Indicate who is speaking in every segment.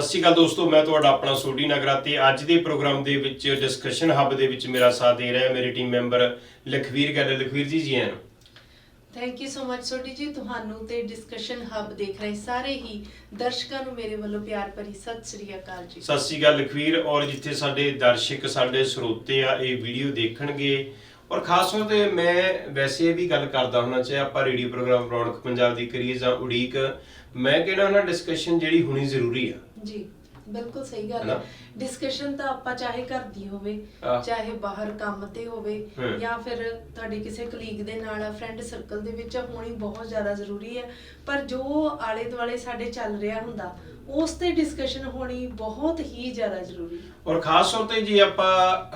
Speaker 1: ਸਤਿ ਸ਼੍ਰੀ ਅਕਾਲ ਦੋਸਤੋ ਮੈਂ ਤੁਹਾਡਾ ਆਪਣਾ ਸੋਢੀ ਨਗਰਾ ਤੇ ਅੱਜ ਦੇ ਪ੍ਰੋਗਰਾਮ ਦੇ ਵਿੱਚ ਡਿਸਕਸ਼ਨ ਹੱਬ ਦੇ ਵਿੱਚ ਮੇਰਾ ਸਾਥ ਦੇ ਰਿਹਾ ਮੇਰੇ ਟੀਮ ਮੈਂਬਰ ਲਖਵੀਰ ਗੱਲ ਲਖਵੀਰ ਜੀ ਜੀ ਆਇਆਂ
Speaker 2: ਥੈਂਕ ਯੂ ਸੋ ਮਚ ਸੋਟੀ ਜੀ। ਤੁਹਾਨੂੰ ਤੇ ਡਿਸਕਸ਼ਨ ਹੱਬ ਦੇਖ ਰਹੇ ਸਾਰੇ ਹੀ ਦਰਸ਼ਕਾਂ ਨੂੰ ਮੇਰੇ ਵੱਲੋਂ ਪਿਆਰ ਭਰੀ ਸਤਿ ਸ੍ਰੀ ਅਕਾਲ ਜੀ।
Speaker 1: ਸਤਿ ਸ਼੍ਰੀ ਅਕਾਲ ਲਖਵੀਰ ਔਰ ਜਿੱਥੇ ਸਾਡੇ ਦਰਸ਼ਕ ਸਾਡੇ ਸਰੋਤੇ ਆ ਇਹ ਵੀਡੀਓ ਦੇਖਣਗੇ। ਔਰ ਖਾਸ ਤੌਰ ਤੇ ਮੈਂ ਵੈਸੇ ਵੀ ਗੱਲ ਕਰਦਾ ਹੁੰਦਾ ਚਾਹੇ ਆਪਾਂ ਰੇਡੀਓ ਪ੍ਰੋਗਰਾਮ ਰੌਣਕ ਪੰਜਾਬ ਦੀ ਕਰੀਏ ਜਾਂ ਉਡੀਕ ਮੈਂ ਕਹਿੰਦਾ ਨਾ ਡਿਸਕਸ਼ਨ ਜਿਹੜੀ ਹੋਣੀ ਜ਼ਰੂਰੀ ਆ।
Speaker 2: ਜੀ ਬਿਲਕੁਲ ਸਹੀ ਗੱਲ
Speaker 1: ਹੈਨਾ?
Speaker 2: ਹੈ ਡਿਸਕਸ਼ਨ ਤਾਂ ਆਪਾਂ ਚਾਹੇ ਘਰ ਦੀ ਹੋਵੇ
Speaker 1: ਆਹ।
Speaker 2: ਚਾਹੇ ਬਾਹਰ ਕੰਮ ਤੇ ਹੋਵੇ
Speaker 1: ਹਮ।
Speaker 2: ਜਾਂ ਫਿਰ ਤੁਹਾਡੀ ਕਿਸੇ ਕਲੀਗ ਦੇ ਨਾਲ ਫਰੈਂਡ ਸਰਕਲ ਦੇ ਵਿੱਚ ਹੋਣੀ ਬਹੁਤ ਜ਼ਿਆਦਾ ਜ਼ਰੂਰੀ ਹੈ ਪਰ ਜੋ ਆਲੇ ਦੁਆਲੇ ਸਾਡੇ ਚੱਲ ਰਿਹਾ ਹੁੰਦਾ ਉਸ ਤੇ ਡਿਸਕਸ਼ਨ ਹੋਣੀ ਬਹੁਤ ਹੀ ਜ਼ਿਆਦਾ ਜ਼ਰੂਰੀ ਹੈ
Speaker 1: ਔਰ ਖਾਸ ਤੌਰ ਤੇ ਜੇ ਆਪਾਂ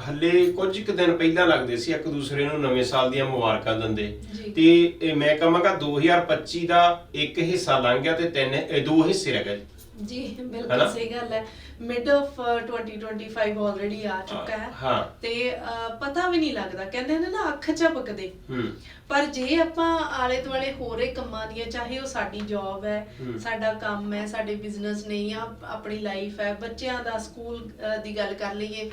Speaker 1: ਹੱਲੇ ਕੁਝ ਕੁ ਦਿਨ ਪਹਿਲਾਂ ਲੱਗਦੇ ਸੀ ਇੱਕ ਦੂਸਰੇ ਨੂੰ ਨਵੇਂ ਸਾਲ ਦੀਆਂ ਮੁਬਾਰਕਾਂ ਦਿੰਦੇ
Speaker 2: ਜੀ।
Speaker 1: ਤੇ ਇਹ ਮੈਂ ਕਹਾਂਗਾ 2025 ਦਾ ਇੱਕ ਹਿੱਸਾ ਲੰਘ ਗਿਆ ਤੇ ਤਿੰਨ ਇਹ ਦੋ ਹਿੱਸੇ ਰਹਿ ਗਏ
Speaker 2: ਜੀ
Speaker 1: ਹੈਨਾ?
Speaker 2: ਬਿਲਕੁਲ ਸਹੀ ਗੱਲ ਹੈ। ਮਿਡ ਆਫ 2025 ਆਲਰੇਡੀ ਆ ਚੁੱਕਾ ਹੈ।
Speaker 1: ਹਾਂ।
Speaker 2: ਤੇ ਅਹ, ਪਤਾ ਵੀ ਨਹੀਂ ਲੱਗਦਾ। ਕਹਿੰਦੇ ਨੇ ਨਾ ਅੱਖ ਝਪਕਦੇ।
Speaker 1: ਹੂੰ।
Speaker 2: ਪਰ ਜੇ ਆਪਾਂ ਆਲੇ ਦੁਆਲੇ ਹੋਰੇ ਕੰਮਾਂ ਦੀਆਂ ਚਾਹੇ ਉਹ ਸਾਡੀ ਜੌਬ ਹੈ
Speaker 1: ਹਮ।
Speaker 2: ਸਾਡਾ ਕੰਮ ਹੈ ਸਾਡੇ ਬਿਜ਼ਨਸ ਨੇ ਜਾਂ ਆਪਣੀ ਲਾਈਫ ਹੈ ਬੱਚਿਆਂ ਦਾ ਸਕੂਲ ਅਹ, ਦੀ ਗੱਲ ਕਰ ਲਈਏ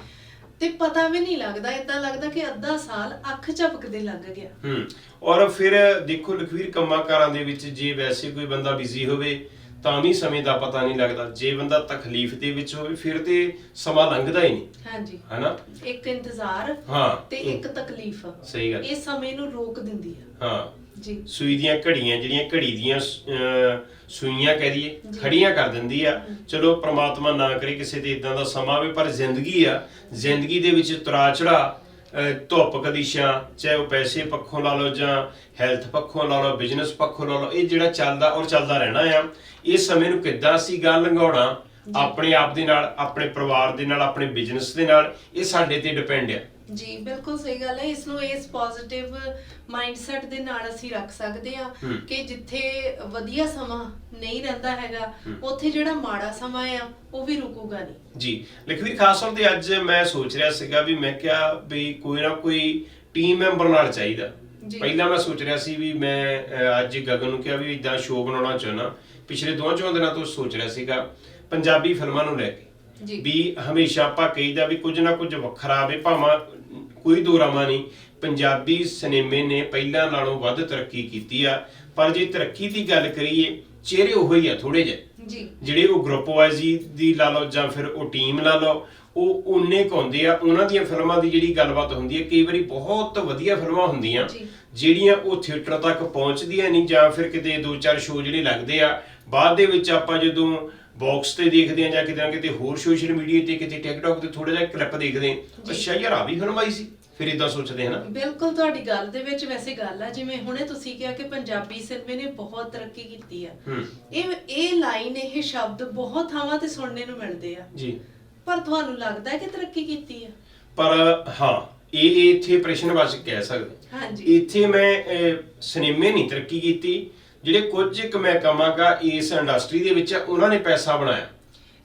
Speaker 2: ਤੇ ਪਤਾ ਵੀ ਨਹੀਂ ਲੱਗਦਾ। ਇਦਾਂ ਲੱਗਦਾ ਕਿ ਅੱਧਾ ਸਾਲ ਅੱਖ ਝਪਕਦੇ ਲੰਘ ਗਿਆ।
Speaker 1: ਹੂੰ। ਔਰ ਫਿਰ ਦੇਖੋ ਲਖਵੀਰ ਕੰਮਾਂ ਕਾਰਾਂ ਦੇ ਵਿੱਚ ਜੇ ਵੈਸੇ ਕੋਈ ਬੰਦਾ ਬਿਜ਼ੀ ਹੋਵੇ ਤਾਂ ਵੀ ਸਮੇਂ ਦਾ ਪਤਾ ਨਹੀਂ ਲੱਗਦਾ। ਜੇ ਬੰਦਾ ਤਕਲੀਫ ਦੇ ਵਿੱਚ ਹੋਵੇ ਫਿਰ ਤੇ ਸਮਾਂ ਲੰਘਦਾ ਹੀ ਨਹੀਂ।
Speaker 2: ਹਾਂਜੀ।
Speaker 1: ਹੈਨਾ?
Speaker 2: ਇੱਕ ਇੰਤਜ਼ਾਰ
Speaker 1: ਹਾਂ।
Speaker 2: ਤੇ ਇੱਕ ਤਕਲੀਫ।
Speaker 1: ਸਹੀ ਗੱਲ।
Speaker 2: ਇਹ ਸਮੇਂ ਨੂੰ ਰੋਕ ਦਿੰਦੀ ਹੈ
Speaker 1: ਹਾਂ।
Speaker 2: ਜੀ।
Speaker 1: ਸੂਈ ਦੀਆਂ ਘੜੀਆਂ ਜਿਹੜੀਆਂ ਘੜੀ ਦੀਆਂ ਅਹ, ਸੂਈਆਂ ਕਹਿ ਦਈਏ
Speaker 2: ਜੀ।
Speaker 1: ਖੜੀਆਂ ਕਰ ਦਿੰਦੀ ਆ। ਚਲੋ ਪ੍ਰਮਾਤਮਾ ਨਾ ਕਰੇ ਕਿਸੇ ਤੇ ਇਦਾਂ ਦਾ ਸਮਾਂ ਆਵੇ ਪਰ ਜ਼ਿੰਦਗੀ ਆ। ਜ਼ਿੰਦਗੀ ਦੇ ਵਿੱਚ ਉਤਰਾ ਚੜਾ ਧੁੱਪ ਛਾਂ ਚਾਹੇ ਉਹ ਪੈਸੇ ਪੱਖੋਂ ਲਾ ਲਓ ਜਾਂ ਹੈਲਥ ਪੱਖੋਂ ਲਾ ਲਓ ਬਿਜ਼ਨਸ ਪੱਖੋਂ ਲਾ ਲਓ ਇਹ ਜਿਹੜਾ ਚੱਲਦਾ ਔਰ ਚੱਲਦਾ ਰਹਿਣਾ ਆ ਇਸ ਸਮੇਂ ਨੂੰ ਕਿੱਦਾਂ ਅਸੀਂ ਗੱਲ ਲੰਘਾਉਣਾ ਆਪਣੇ ਆਪ ਦੇ ਨਾਲ ਆਪਣੇ ਪਰਿਵਾਰ ਦੇ ਨਾਲ ਆਪਣੇ ਬਿਜ਼ਨਸ ਦੇ ਨਾਲ ਇਹ ਸਾਡੇ ਤੇ ਡਿਪੈਂਡ ਆ।
Speaker 2: ਜੀ ਬਿਲਕੁਲ ਸਹੀ ਗੱਲ ਹੈ ਇਸ ਨੂੰ ਇਸ ਪੋਜ਼ਿਟਿਵ ਮਾਈਂਡਸੈਟ ਦੇ ਨਾਲ ਅਸੀਂ ਰੱਖ ਸਕਦੇ ਹਾਂ
Speaker 1: ਹਮ।
Speaker 2: ਕਿ ਜਿੱਥੇ ਵਧੀਆ ਸਮਾਂ ਨਹੀਂ ਰਹਿੰਦਾ ਹੈਗਾ। ਉੱਥੇ ਜਿਹੜਾ ਮਾੜਾ ਸਮਾਂ ਆ ਉਹ ਵੀ ਰੁਕੂਗਾ ਨਹੀਂ
Speaker 1: ਜੀ ਲਖਵੀਰ ਖਾਸ ਤੌਰ ਤੇ ਅੱਜ ਮੈਂ ਸੋਚ ਰਿਹਾ ਸੀਗਾ ਵੀ ਮੈਂ ਕਿਹਾ ਵੀ ਕੋਈ ਨਾ ਕੋਈ ਟੀਮ ਮੈਂਬਰ ਨਾਲ ਚਾਹੀਦਾ
Speaker 2: ਜੀ।
Speaker 1: ਪਹਿਲਾਂ ਮੈਂ ਸੋਚ ਰਿਹਾ ਸੀ ਵੀ ਮੈਂ ਅਹ, ਅੱਜ ਗਗਨ ਨੂੰ ਕਿਹਾ ਵੀ ਇਦਾਂ ਸ਼ੋਅ ਬਣਾਉਣਾ ਚਾਹੁੰਦਾ ਪਿਛਲੇ ਦੋ ਚੌਂ ਦਿਨਾਂ ਤੋਂ ਸੋਚ ਰਿਹਾ ਸੀਗਾ ਪੰਜਾਬੀ ਫਿਲਮਾਂ ਨੂੰ ਲੈ ਕੇ
Speaker 2: ਜੀ।
Speaker 1: ਵੀ ਹਮੇਸ਼ਾ ਆਪਾਂ ਕਹੀਦਾ ਵੀ ਕੁਝ ਨਾ ਕੁਝ ਵੱਖਰਾ ਆਵੇ ਭਾਵੇਂ ਕੋਈ ਦੋਰਾਮਾ ਨਹੀਂ। ਪੰਜਾਬੀ ਸਿਨੇਮੇ ਨੇ ਪਹਿਲਾਂ ਨਾਲੋਂ ਵੱਧ ਤਰੱਕੀ ਕੀਤੀ ਆ। ਪਰ ਜੇ ਤਰੱਕੀ ਦੀ ਗੱਲ ਕਰੀਏ ਚਿਹਰੇ ਉਹੋ ਹੀ ਆ ਥੋੜੇ ਜਿਹੇ।
Speaker 2: ਜੀ।
Speaker 1: ਜਿਹੜੇ ਉਹ ਗਰੁੱਪ ਵਾਈਜ਼ੀ ਦੀ ਲਾ ਲਓ ਜਾਂ ਫਿਰ ਉਹ ਟੀਮ ਲਾ ਲਓ ਉਹ ਉਹਨੇ ਹੁੰਦੇ ਆ। ਉਹਨਾਂ ਦੀਆਂ ਫਿਲਮਾਂ ਦੀ ਜਿਹੜੀ ਗੱਲਬਾਤ ਹੁੰਦੀ ਹੈ ਕਈ ਵਾਰੀ ਬਹੁਤ ਵਧੀਆ ਫਿਲਮਾਂ ਹੁੰਦੀਆਂ। ਜਿਹੜੀਆਂ ਉਹ ਥੀਏਟਰ ਤੱਕ ਪਹੁੰਚਦੀਆਂ ਨਹੀਂ ਜਾਂ ਫਿਰ ਕਿਤੇ ਦੋ ਚਾਰ ਸ਼ੋਅ ਜਿਹੜੇ ਲੱਗਦੇ ਆ। ਬਾਅਦ ਦੇ ਵਿੱਚ ਆਪਾਂ ਜਦੋਂ ਬਾਕਸ ਤੇ ਦੇਖਦੇ ਆ ਜਾਂ ਕਿਤੇ ਨਾ ਕਿਤੇ ਹੋਰ ਸੋਸ਼ਲ ਮੀਡੀਆ ਤੇ ਕਿਤੇ ਟਿਕਟੌਕ ਤੇ ਥੋੜਾ ਜਿਹਾ ਕਲਿੱਪ ਦੇਖਦੇ ਆ। ਅੱਛਾ ਯਾਰ ਆ ਵੀ ਆਈ ਸੀ ਫਿਰ ਇਦਾਂ ਸੋਚਦੇ ਹਨਾ
Speaker 2: ਬਿਲਕੁਲ ਤੁਹਾਡੀ ਗੱਲ ਦੇ ਵਿੱਚ ਵੈਸੇ ਗੱਲ ਆ ਜਿਵੇਂ ਹੁਣੇ ਤੁਸੀਂ ਕਿਹਾ ਕਿ ਪੰਜਾਬੀ ਸਿਨੇਮੇ ਨੇ ਬਹੁਤ ਤਰੱਕੀ ਕੀਤੀ ਆ। ਇਹ ਇਹ ਲਾਈਨ ਇਹ ਸ਼ਬਦ ਬਹੁਤ ਥਾਵਾਂ ਤੇ ਸੁਣਨੇ ਨੂੰ ਮਿਲਦੇ ਆ।
Speaker 1: ਜੀ।
Speaker 2: ਪਰ ਤੁਹਾਨੂੰ ਲੱਗਦਾ ਕਿ ਤਰੱਕੀ ਕੀਤੀ ਆ?
Speaker 1: ਪਰ ਹਾਂ ਇਹ ਇੱਥੇ ਪ੍ਰਸ਼ਨ ਵਾਚਕ ਕਹਿ ਸਕਦੇ।
Speaker 2: ਹਾਂਜੀ।
Speaker 1: ਇੱਥੇ ਮੈਂ ਸਿਨੇਮੇ ਨਹੀਂ ਤਰੱਕੀ ਕੀਤੀ ਜਿਹੜੇ ਕੁਝ ਕੁ ਮੈਂ ਕਵਾਂਗਾ ਇਸ ਇੰਡਸਟਰੀ ਦੇ ਵਿੱਚ ਉਹਨਾਂ ਨੇ ਪੈਸਾ ਬਣਾਇਆ।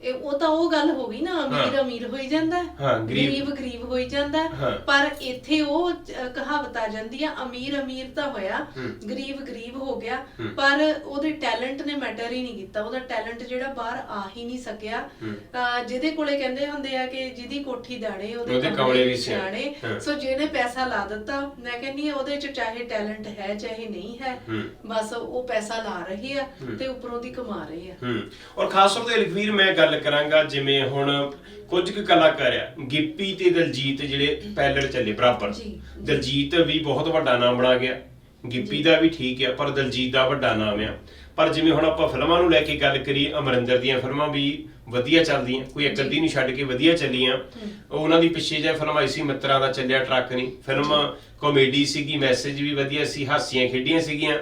Speaker 2: ਇਹ ਉਹ ਤਾਂ ਉਹ ਗੱਲ ਹੋ ਗਈ ਨਾ ਅਮੀਰ
Speaker 1: ਹਾਂ।
Speaker 2: ਅਮੀਰ ਹੋਈ ਜਾਂਦਾ ਹੈ,
Speaker 1: ਹਾਂ, ਗਰੀਬ-
Speaker 2: ਗਰੀਬ ਗਰੀਬ ਹੋਈ ਜਾਂਦਾ ਹੈ।
Speaker 1: ਹਾਂ।
Speaker 2: ਪਰ ਇੱਥੇ ਉਹ ਕਹਾਵਤ ਆ ਜਾਂਦੀ ਆ ਅਮੀਰ ਅਮੀਰ ਤਾਂ ਹੋਇਆ
Speaker 1: ਹੂੰ।
Speaker 2: ਗਰੀਬ ਗਰੀਬ ਹੋ ਗਿਆ
Speaker 1: ਹੂੰ।
Speaker 2: ਪਰ ਉਹਦੇ ਟੈਲੈਂਟ ਨੇ ਮੈਟਰ ਹੀ ਨਹੀਂ ਕੀਤਾ ਉਹਦਾ ਟੈਲੈਂਟ ਜਿਹੜਾ ਬਾਹਰ ਆ ਹੀ ਨਹੀਂ ਸਕਿਆ
Speaker 1: ਹੂੰ।
Speaker 2: ਜਿਹਦੇ ਕੋਲੇ ਕਹਿੰਦੇ ਹੁੰਦੇ ਆ ਕਿ ਜਿਹਦੀ ਕੋਠੀ ਦਾਣੇ
Speaker 1: ਉਹਦੇ ਕਮਲੇ ਵੀ ਸਿਆਣੇ। ਹਾਂ।
Speaker 2: ਸੋ ਜਿਹਨੇ ਪੈਸਾ ਲਾ ਦਿੱਤਾ ਮੈਂ ਕਹਿੰਨੀ ਆ ਉਹਦੇ ਚ ਚਾਹੇ ਟੈਲੈਂਟ ਹੈ ਚਾਹੇ ਨਹੀਂ ਹੈ
Speaker 1: ਹੂੰ।
Speaker 2: ਬਸ ਉਹ ਪੈਸਾ ਲਾ ਰਹੇ ਆ। ਤੇ ਉੱਪਰੋਂ ਦੀ ਕਮਾ ਰਹੇ ਆ
Speaker 1: ਹੂੰ ਔਰ ਖਾਸ ਤੌਰ ਤੇ ਲਖਵੀਰ ਮੈਂ ਗੱਲ ਕਰਾਂਗਾ ਜਿਵੇਂ ਹੁਣ ਕੁਝ ਕੁ ਕਲਾਕਾਰ ਆ ਗਿੱਪੀ ਤੇ ਦਲਜੀਤ ਜਿਹੜੇ ਪੈਲਰ ਚੱਲੇ ਬਰਾਬਰ।
Speaker 2: ਜੀ।
Speaker 1: ਦਲਜੀਤ ਵੀ ਬਹੁਤ ਵੱਡਾ ਨਾਮ ਬਣਾ ਗਿਆ ਗਿੱਪੀ। ਦਾ ਵੀ ਠੀਕ ਆ ਪਰ ਦਲਜੀਤ ਦਾ ਵੱਡਾ ਨਾਮ ਆ। ਪਰ ਜਿਵੇਂ ਹੁਣ ਆਪਾਂ ਫਿਲਮਾਂ ਨੂੰ ਲੈ ਕੇ ਗੱਲ ਕਰੀਏ ਅਮਰਿੰਦਰ ਦੀਆਂ ਫਿਲਮਾਂ ਵੀ ਵਧੀਆ ਚੱਲਦੀਆਂ ਕੋਈ ਇੱਕ। ਅੱਧੀ ਨੂੰ ਛੱਡ ਕੇ ਵਧੀਆ ਚੱਲੀਆਂ। ਉਹਨਾਂ ਦੀ ਪਿੱਛੇ ਜੇ ਫਿਲਮ ਆਈ ਸੀ ਮਿੱਤਰਾਂ ਦਾ ਚੱਲਿਆ ਟਰੱਕ ਨਹੀਂ ਫਿਲਮ ਕਾਮੇਡੀ ਸੀਗੀ ਮੈਸੇਜ ਵੀ ਵਧੀਆ ਸੀ ਹਾਸੀਆਂ ਖੇਡੀਆਂ ਸੀਗੀਆਂ।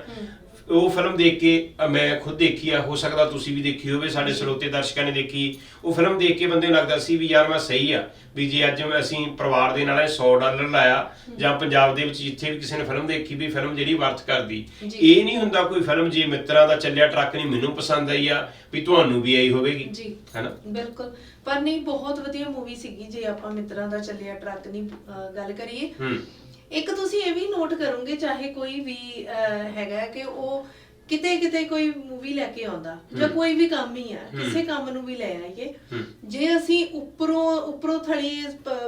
Speaker 1: ਉਹ ਫਿਲਮ ਦੇਖ ਕੇ ਅ, ਮੈਂ ਖੁਦ ਦੇਖੀ ਆ ਹੋ ਸਕਦਾ ਤੁਸੀਂ ਵੀ ਦੇਖੀ ਹੋਵੇ ਸਾਡੇ ਸਰੋਤੇ ਦਰਸ਼ਕਾਂ ਨੇ ਦੇਖੀ। ਉਹ ਫਿਲਮ ਦੇਖ ਕੇ ਬੰਦੇ ਨੂੰ ਲੱਗਦਾ ਸੀ ਵੀ ਯਾਰ ਮੈਂ ਸਹੀ ਆ ਵੀ ਜੇ ਅੱਜ ਮੈਂ ਅਸੀਂ ਪਰਿਵਾਰ ਦੇ ਨਾਲ ਇਹ 100 ਡਾਲਰ ਲਾਇਆ ਜਾਂ ਪੰਜਾਬ ਦੇ ਵਿੱਚ ਜਿੱਥੇ ਵੀ ਕਿਸੇ ਨੇ ਫਿਲਮ ਦੇਖੀ ਵੀ ਫਿਲਮ ਜਿਹੜੀ ਵਰਥ ਕਰਦੀ।
Speaker 2: ਜੀ।
Speaker 1: ਇਹ ਨਹੀਂ ਹੁੰਦਾ ਕੋਈ ਫਿਲਮ ਜੇ ਮਿੱਤਰਾਂ ਦਾ ਚੱਲਿਆ ਟਰੱਕ ਨਹੀਂ ਮੈਨੂੰ ਪਸੰਦ ਆਈ ਆ ਵੀ ਤੁਹਾਨੂੰ ਵੀ ਆਈ ਹੋਵੇਗੀ।
Speaker 2: ਜੀ।
Speaker 1: ਹੈਨਾ?
Speaker 2: ਬਿਲਕੁਲ। ਪਰ ਨਹੀਂ ਬਹੁਤ ਵਧੀਆ ਮੂਵੀ ਸੀਗੀ ਜੇ ਆਪਾਂ ਮਿੱਤਰਾਂ ਦਾ ਚੱਲਿਆ ਟਰੱਕ ਦੀ ਅਹ, ਗੱਲ ਕਰੀਏ।
Speaker 1: ਹੂੰ।
Speaker 2: ਇੱਕ ਤੁਸੀਂ ਇਹ ਵੀ ਨੋਟ ਕਰੋਗੇ ਚਾਹੇ ਕੋਈ ਵੀ ਅਹ, ਹੈਗਾ ਕਿ ਉਹ ਕਿਤੇ ਕਿਤੇ ਕੋਈ ਮੂਵੀ ਲੈ ਕੇ ਆਉਂਦਾ ਜਾਂ। ਕੋਈ ਵੀ ਕੰਮ ਹੀ ਆ। ਕਿਸੇ ਕੰਮ ਨੂੰ ਵੀ ਲੈ ਆਈਏ। ਜੇ ਅਸੀਂ ਉੱਪਰੋਂ ਉੱਪਰੋਂ ਥਲੀ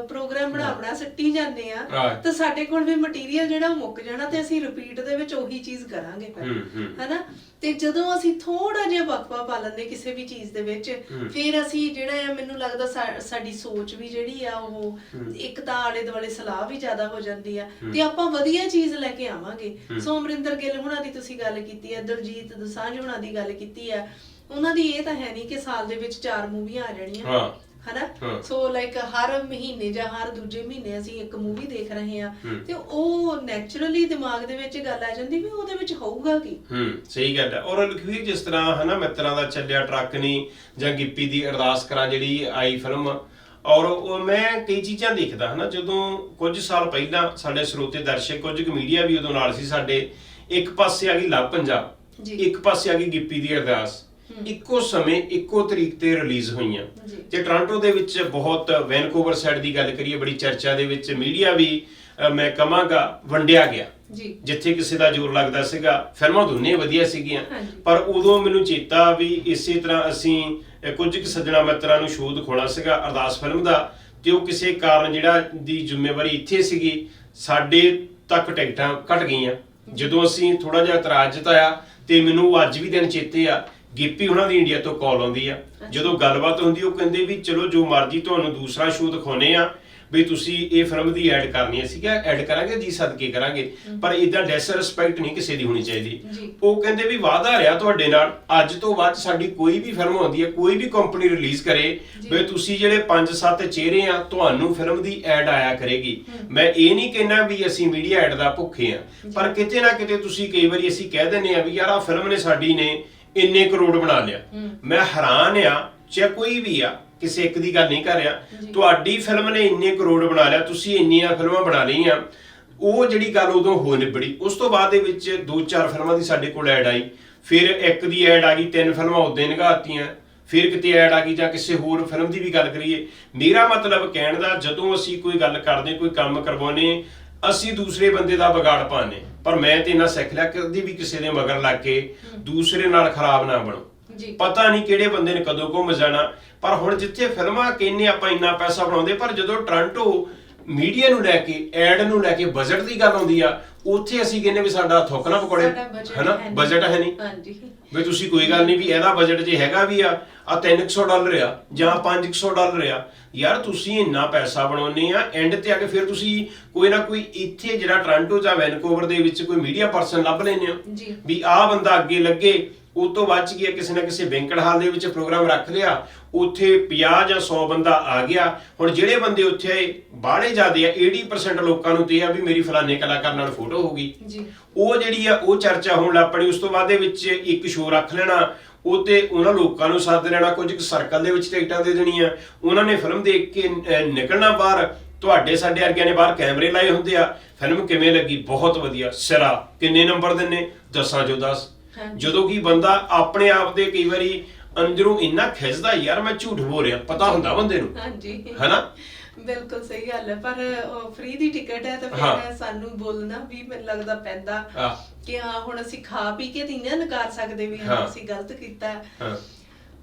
Speaker 2: ਪ੍ਰੋਗਰਾਮ ਬਣਾ ਬਣਾ ਸਿੱਟੀ ਜਾਂਦੇ ਆ
Speaker 1: ਹਾਂ।
Speaker 2: ਤਾਂ ਸਾਡੇ ਕੋਲ ਵੀ ਮਟੀਰੀਅਲ ਜਿਹੜਾ ਉਹ ਮੁੱਕ ਜਾਣਾ ਤੇ ਅਸੀਂ ਰਿਪੀਟ ਦੇ ਵਿੱਚ ਉਹੀ ਚੀਜ਼ ਕਰਾਂਗੇ ਫਿਰ
Speaker 1: ਹੂੰ, ਹੂੰ।
Speaker 2: ਹਨਾ ਤੇ ਜਦੋਂ ਅਸੀਂ ਥੋੜਾ ਜਿਹਾ ਵਕਫਾ ਪਾ ਲੈਂਦੇ ਕਿਸੇ ਵੀ ਚੀਜ਼ ਦੇ ਵਿੱਚ
Speaker 1: ਹੂੰ।
Speaker 2: ਫਿਰ ਅਸੀਂ ਜਿਹੜਾ ਆ ਮੈਨੂੰ ਲੱਗਦਾ ਸਾ- ਸਾਡੀ ਸੋਚ ਵੀ ਜਿਹੜੀ ਆ ਉਹ ਇੱਕ ਤਾਂ ਆਲੇ ਦੁਆਲੇ ਸਲਾਹ ਵੀ ਜ਼ਿਆਦਾ ਹੋ ਜਾਂਦੀ ਆ ਤੇ ਆਪਾਂ ਵਧੀਆ ਚੀਜ਼ ਲੈ ਕੇ ਆਵਾਂਗੇ। ਸੋ ਅਮਰਿੰਦਰ ਗਿੱਲ ਹੁਣਾਂ ਦੀ ਤੁਸੀਂ ਗੱਲ ਕੀਤੀ ਆ ਦਲਜੀਤ ਦੋਸਾਂਝ ਹੁਣਾਂ ਦੀ ਗੱਲ ਕੀਤੀ ਆ ਉਹਨਾਂ ਦੀ ਇਹ ਤਾਂ ਹੈ ਨਹੀਂ ਕਿ ਸਾਲ ਦੇ ਵਿੱਚ ਚਾਰ ਮੂਵੀਆਂ ਆ ਜਾਣੀਆਂ।
Speaker 1: ਹਾਂ।
Speaker 2: ਹਨਾ
Speaker 1: ਹਾਂ।
Speaker 2: ਸੋ ਲਾਈਕ ਹਰ ਮਹੀਨੇ ਜਾਂ ਹਰ ਦੂਜੇ ਮਹੀਨੇ ਅਸੀਂ ਇੱਕ ਮੂਵੀ ਦੇਖ ਰਹੇ ਆ
Speaker 1: ਹੂੰ।
Speaker 2: ਤੇ ਉਹ ਨੇਚਰਲੀ ਦਿਮਾਗ ਦੇ ਵਿੱਚ ਗੱਲ ਆ ਜਾਂਦੀ ਵੀ ਉਹਦੇ ਵਿੱਚ ਹੋਊਗਾ ਕੀ
Speaker 1: ਹੂੰ ਸਹੀ ਗੱਲ ਹੈ ਔਰ ਲਖਵੀਰ ਜਿਸ ਤਰ੍ਹਾਂ ਹਨਾ ਮਿੱਤਰਾਂ ਦਾ ਚੱਲਿਆ ਟਰੱਕ ਨਹੀਂ ਜਾਂ ਗਿੱਪੀ ਦੀ ਅਰਦਾਸ ਕਰਾਂ ਜਿਹੜੀ ਆਈ ਫਿਲਮ ਔਰ ਉਹ ਮੈਂ ਕਈ ਚੀਜ਼ਾਂ ਦੇਖਦਾ ਹਨਾ ਜਦੋਂ ਕੁਝ ਸਾਲ ਪਹਿਲਾਂ ਸਾਡੇ ਸਰੋਤੇ ਦਰਸ਼ਕ ਕੁਝ ਕੁ ਮੀਡੀਆ ਵੀ ਉਦੋਂ ਨਾਲ ਸੀ ਸਾਡੇ ਇੱਕ ਪਾਸੇ ਆ ਗਈ ਲਵ ਪੰਜਾਬ
Speaker 2: ਜੀ।
Speaker 1: ਇੱਕ ਪਾਸੇ ਆ ਗਈ ਗਿੱਪੀ ਦੀ ਅਰਦਾਸ ਇੱਕੋ ਸਮੇਂ ਇੱਕੋ ਤਰੀਕ ਤੇ ਰਿਲੀਜ਼ ਹੋਈਆਂ।
Speaker 2: ਜੀ।
Speaker 1: ਤੇ ਟੋਰਾਂਟੋ ਦੇ ਵਿੱਚ ਬਹੁਤ ਵੈਨਕੂਵਰ ਸਾਈਡ ਦੀ ਗੱਲ ਕਰੀਏ ਬੜੀ ਚਰਚਾ ਦੇ ਵਿੱਚ ਮੀਡੀਆ ਵੀ ਮੈਂ ਕਹਾਂਗਾ ਵੰਡਿਆ ਗਿਆ।
Speaker 2: ਜੀ।
Speaker 1: ਜਿੱਥੇ ਕਿਸੇ ਦਾ ਜ਼ੋਰ ਲੱਗਦਾ ਸੀਗਾ ਫਿਲਮਾਂ ਦੋਨੇ ਵਧੀਆ ਸੀਗੀਆਂ। ਪਰ ਉਦੋਂ ਮੈਨੂੰ ਚੇਤਾ ਵੀ ਇਸੇ ਤਰ੍ਹਾਂ ਅਸੀਂ ਕੁਝ ਕੁ ਸੱਜਣਾ ਮਿੱਤਰਾਂ ਨੂੰ ਸ਼ੋਅ ਦਿਖਾਉਣਾ ਸੀਗਾ ਅਰਦਾਸ ਫਿਲਮ ਦਾ। ਤੇ ਉਹ ਕਿਸੇ ਕਾਰਨ ਜਿਹੜਾ ਦੀ ਜ਼ਿੰਮੇਵਾਰੀ ਇੱਥੇ ਸੀਗੀ ਸਾਡੇ ਤੱਕ ਟਿਕਟਾਂ ਘਟ ਗਈਆਂ। ਜਦੋਂ ਅਸੀਂ ਥੋੜਾ ਜਿਹਾ ਇਤਰਾਜ਼ ਜਤਾਇਆ ਤੇ ਮੈਨੂੰ ਅੱਜ ਵੀ ਦਿਨ ਚੇਤੇ ਆ ਗਿੱਪੀ ਉਹਨਾਂ ਦੀ ਇੰਡੀਆ ਤੋਂ ਕਾਲ ਆਉਂਦੀ ਆ। ਜਦੋਂ ਗੱਲਬਾਤ ਹੁੰਦੀ ਉਹ ਕਹਿੰਦੇ ਵੀ ਚਲੋ ਜੋ ਮਰਜ਼ੀ ਤੁਹਾਨੂੰ ਦੂਸਰਾ ਸ਼ੋਅ ਦਿਖਾਉਨੇ ਆ ਵੀ ਤੁਸੀਂ ਇਹ ਫਿਲਮ ਦੀ ਐਡ ਕਰਨੀ ਹੈ। ਸੀਗਾ ਐਡ ਕਰਾਂਗੇ ਜੀ ਸਦਕੇ ਕਰਾਂਗੇ। ਪਰ ਇਦਾਂ ਡਿਸਰੈਸਪੈਕਟ ਨਹੀਂ ਕਿਸੇ ਦੀ ਹੋਣੀ ਚਾਹੀਦੀ। ਉਹ ਕਹਿੰਦੇ ਵੀ ਵਾਅਦਾ ਰਿਹਾ ਤੁਹਾਡੇ ਨਾਲ ਅੱਜ ਤੋਂ ਬਾਅਦ ਸਾਡੀ ਕੋਈ ਵੀ ਫਿਲਮ ਆਉਂਦੀ ਹੈ ਕੋਈ ਵੀ ਕੰਪਨੀ ਰਿਲੀਜ਼ ਕਰੇ। ਵੀ ਤੁਸੀਂ ਜਿਹੜੇ 5-7 ਚਿਹਰੇ ਆ ਤੁਹਾਨੂੰ ਫਿਲਮ ਦੀ ਐਡ ਆਇਆ ਕਰੇਗੀ। ਮੈਂ ਇਹ ਨਹੀਂ ਕਹਿਣਾ ਵੀ ਅਸੀਂ ਮੀਡੀਆ ਐਡ ਦਾ ਭੁੱਖੇ ਆ ਪਰ ਕਿਤੇ ਨਾ ਕਿਤੇ ਤੁਸੀਂ ਕਈ ਵਾਰੀ ਅਸੀਂ ਕਹਿ ਦਿੰਦੇ ਆ ਵੀ ਯਾਰ ਆ ਫਿਲਮ ਨੇ ਸਾਡੀ ਨੇ ਇੰਨੇ ਕਰੋੜ ਬਣਾ ਲਿਆ। ਮੈਂ ਹੈਰਾਨ ਆ ਚਾਹੇ ਕੋਈ ਵੀ ਆ ਕਿਸੇ ਇੱਕ ਦੀ ਗੱਲ ਨਹੀਂ ਕਰ ਰਿਹਾ। ਤੁਹਾਡੀ ਫਿਲਮ ਨੇ ਇੰਨੇ ਕਰੋੜ ਬਣਾ ਲਿਆ ਤੁਸੀਂ ਇੰਨੀਆਂ ਫਿਲਮਾਂ ਬਣਾ ਲਈਆਂ। ਉਹ ਜਿਹੜੀ ਗੱਲ ਉਦੋਂ ਹੋ ਨਿਬੜੀ ਉਸ ਤੋਂ ਬਾਅਦ ਦੇ ਵਿੱਚ ਦੋ ਚਾਰ ਫਿਲਮਾਂ ਦੀ ਸਾਡੇ ਕੋਲ ਐਡ ਆਈ। ਫਿਰ ਇੱਕ ਦੀ ਐਡ ਆ ਗਈ ਤਿੰਨ ਫਿਲਮਾਂ ਉਦੋਂ ਨਿਗਾਹਤੀਆਂ ਫਿਰ ਕਿਤੇ ਐਡ ਆ ਗਈ ਜਾਂ ਕਿਸੇ ਹੋਰ ਫਿਲਮ ਦੀ ਵੀ ਗੱਲ ਕਰੀਏ। ਮੇਰਾ ਮਤਲਬ ਕਹਿਣ ਦਾ ਜਦੋਂ ਅਸੀਂ ਕੋਈ ਗੱਲ ਕਰਦੇ ਕੋਈ ਕੰਮ ਕਰਵਾਉਨੇ ਅਸੀਂ ਦੂਸਰੇ ਬੰਦੇ ਦਾ ਵਿਗਾੜ ਪਾਣੇ ਪਰ ਮੈਂ ਤੇ ਇਹਨਾਂ ਸਿੱਖ ਲਿਆ ਕਦੀ ਵੀ ਕਿਸੇ ਦੇ ਮਗਰ ਲੱਗ ਕੇ ਦੂਸਰੇ ਨਾਲ ਖਰਾਬ ਨਾ ਬਣੋ।
Speaker 2: ਜੀ।
Speaker 1: ਪਤਾ ਨਹੀਂ ਕਿਹੜੇ ਬੰਦੇ ਨੇ ਕਦੋਂ ਘੁੰਮ ਜਾਣਾ। ਪਰ ਹੁਣ ਜਿੱਥੇ ਫਿਲਮਾਂ ਕਹਿੰਨੇ ਆਪਾਂ ਇੰਨਾ ਪੈਸਾ ਬਣਾਉਂਦੇ ਪਰ ਜਦੋਂ ਟ੍ਰਾਂਟੋ ਮੀਡੀਆ ਨੂੰ ਲੈ ਕੇ ਐਡ ਨੂੰ ਲੈ ਕੇ ਬਜਟ ਦੀ ਗੱਲ ਆਉਂਦੀ ਆ ਉੱਥੇ ਅਸੀਂ ਕਹਿੰਨੇ ਵੀ ਸਾਡਾ ਥੋਕਣਾ ਪਕੌੜੇ
Speaker 2: ਸਾਡਾ budget
Speaker 1: ਹੈਨਾ?
Speaker 2: ਹੈ ਨਹੀਂ।
Speaker 1: ਬਜਟ ਹੈ ਨਹੀਂ।
Speaker 2: ਹਾਂਜੀ।
Speaker 1: ਵੀ ਤੁਸੀਂ ਕੋਈ ਗੱਲ ਨਹੀਂ ਵੀ ਇਹਦਾ ਬਜਟ ਜੇ ਹੈਗਾ ਵੀ ਆ ਆ 300 ਡਾਲਰ ਆ ਜਾਂ 500 ਡਾਲਰ ਆ। ਯਾਰ ਤੁਸੀਂ ਇੰਨਾ ਪੈਸਾ ਬਣਾਉਨੇ ਆ ਐਂਡ ਤੇ ਆ ਕੇ ਫਿਰ ਤੁਸੀਂ ਕੋਈ ਨਾ ਕੋਈ ਇੱਥੇ ਜਿਹੜਾ ਟ੍ਰਾਂਟੋ ਜਾਂ ਵੈਨਕੂਵਰ ਦੇ ਵਿੱਚ ਕੋਈ ਮੀਡੀਆ ਪਰਸਨ ਲੱਭ ਲੈਨੇ ਹੋ
Speaker 2: ਜੀ।
Speaker 1: ਵੀ ਆਹ ਬੰਦਾ ਅੱਗੇ ਲੱਗੇ ਉਹ ਤੋਂ ਬਚ ਗਿਆ ਕਿਸੇ ਨਾ ਕਿਸੇ ਬੈਂਕਟ ਹਾਲ ਦੇ ਵਿੱਚ ਪ੍ਰੋਗਰਾਮ ਰੱਖ ਲਿਆ ਉੱਥੇ 50 ਜਾਂ 100 ਬੰਦਾ ਆ ਗਿਆ। ਹੁਣ ਜਿਹੜੇ ਬੰਦੇ ਉੱਥੇ ਆਏ ਬਾਹਲੇ ਜਾਂਦੇ ਆ 80% ਲੋਕਾਂ ਨੂੰ ਤੇ ਆ ਵੀ ਮੇਰੀ ਫਲਾਣੇ ਕਲਾਕਾਰ ਨਾਲ ਫੋਟੋ ਹੋਊਗੀ
Speaker 2: ਜੀ।
Speaker 1: ਉਹ ਜਿਹੜੀ ਆ ਉਹ ਚਰਚਾ ਹੋਣ ਲੱਗ ਪਣੀ ਉਸ ਤੋਂ ਬਾਅਦ ਦੇ ਵਿੱਚ ਇੱਕ ਸ਼ੋਅ ਰੱਖ ਲੈਣਾ ਉਹ ਤੇ ਉਹਨਾਂ ਲੋਕਾਂ ਨੂੰ ਸੱਦ ਲੈਣਾ ਕੁਝ ਸਰਕਲ ਦੇ ਵਿੱਚ ਟਿਕਟਾਂ ਦੇ ਦੇਣੀਆਂ। ਉਹਨਾਂ ਨੇ ਫਿਲਮ ਦੇਖ ਕੇ ਨਿਕਲਣਾ ਬਾਹਰ। ਤੁਹਾਡੇ ਸਾਡੇ ਵਰਗਿਆਂ ਨੇ ਬਾਹਰ ਕੈਮਰੇ ਲਾਏ ਹੁੰਦੇ ਆ। ਫਿਲਮ ਕਿਵੇਂ ਲੱਗੀ? ਬਹੁਤ ਵਧੀਆ। ਸਿਰਾ ਕਿੰਨੇ ਨੰਬਰ ਦਿੰਨੇ? ਦਸਾਂ ਚੋਂ 10
Speaker 2: ਹਾਂਜੀ।
Speaker 1: ਜਦੋਂ ਕਿ ਬੰਦਾ ਆਪਣੇ ਆਪ ਦੇ ਕਈ ਵਾਰੀ ਅੰਦਰੋਂ ਇੰਨਾ ਖਿੱਚਦਾ ਯਾਰ ਮੈਂ ਝੂਠ ਬੋਲ ਰਿਹਾ ਪਤਾ ਹੁੰਦਾ ਬੰਦੇ ਨੂੰ
Speaker 2: ਹਾਂਜੀ
Speaker 1: ਹੈਨਾ
Speaker 2: ਬਿਲਕੁਲ ਸਹੀ ਗੱਲ ਹੈ ਪਰ ਫ੍ਰੀ ਦੀ ਟਿਕਟ ਹੈ ਤਾਂ। ਫਿਰ ਸਾਨੂੰ ਬੋਲਣਾ ਵੀ ਮੈਨੂੰ ਲੱਗਦਾ ਪੈਂਦਾ ਕਿ ਹਾਂ ਹੁਣ ਅਸੀਂ ਖਾ ਪੀ ਕੇ ਨਹੀਂ ਨਾ ਨਕਾਰ ਸਕਦੇ ਵੀ ਹਾਂ। ਅਸੀਂ ਗਲਤ ਕੀਤਾ ਹੈ।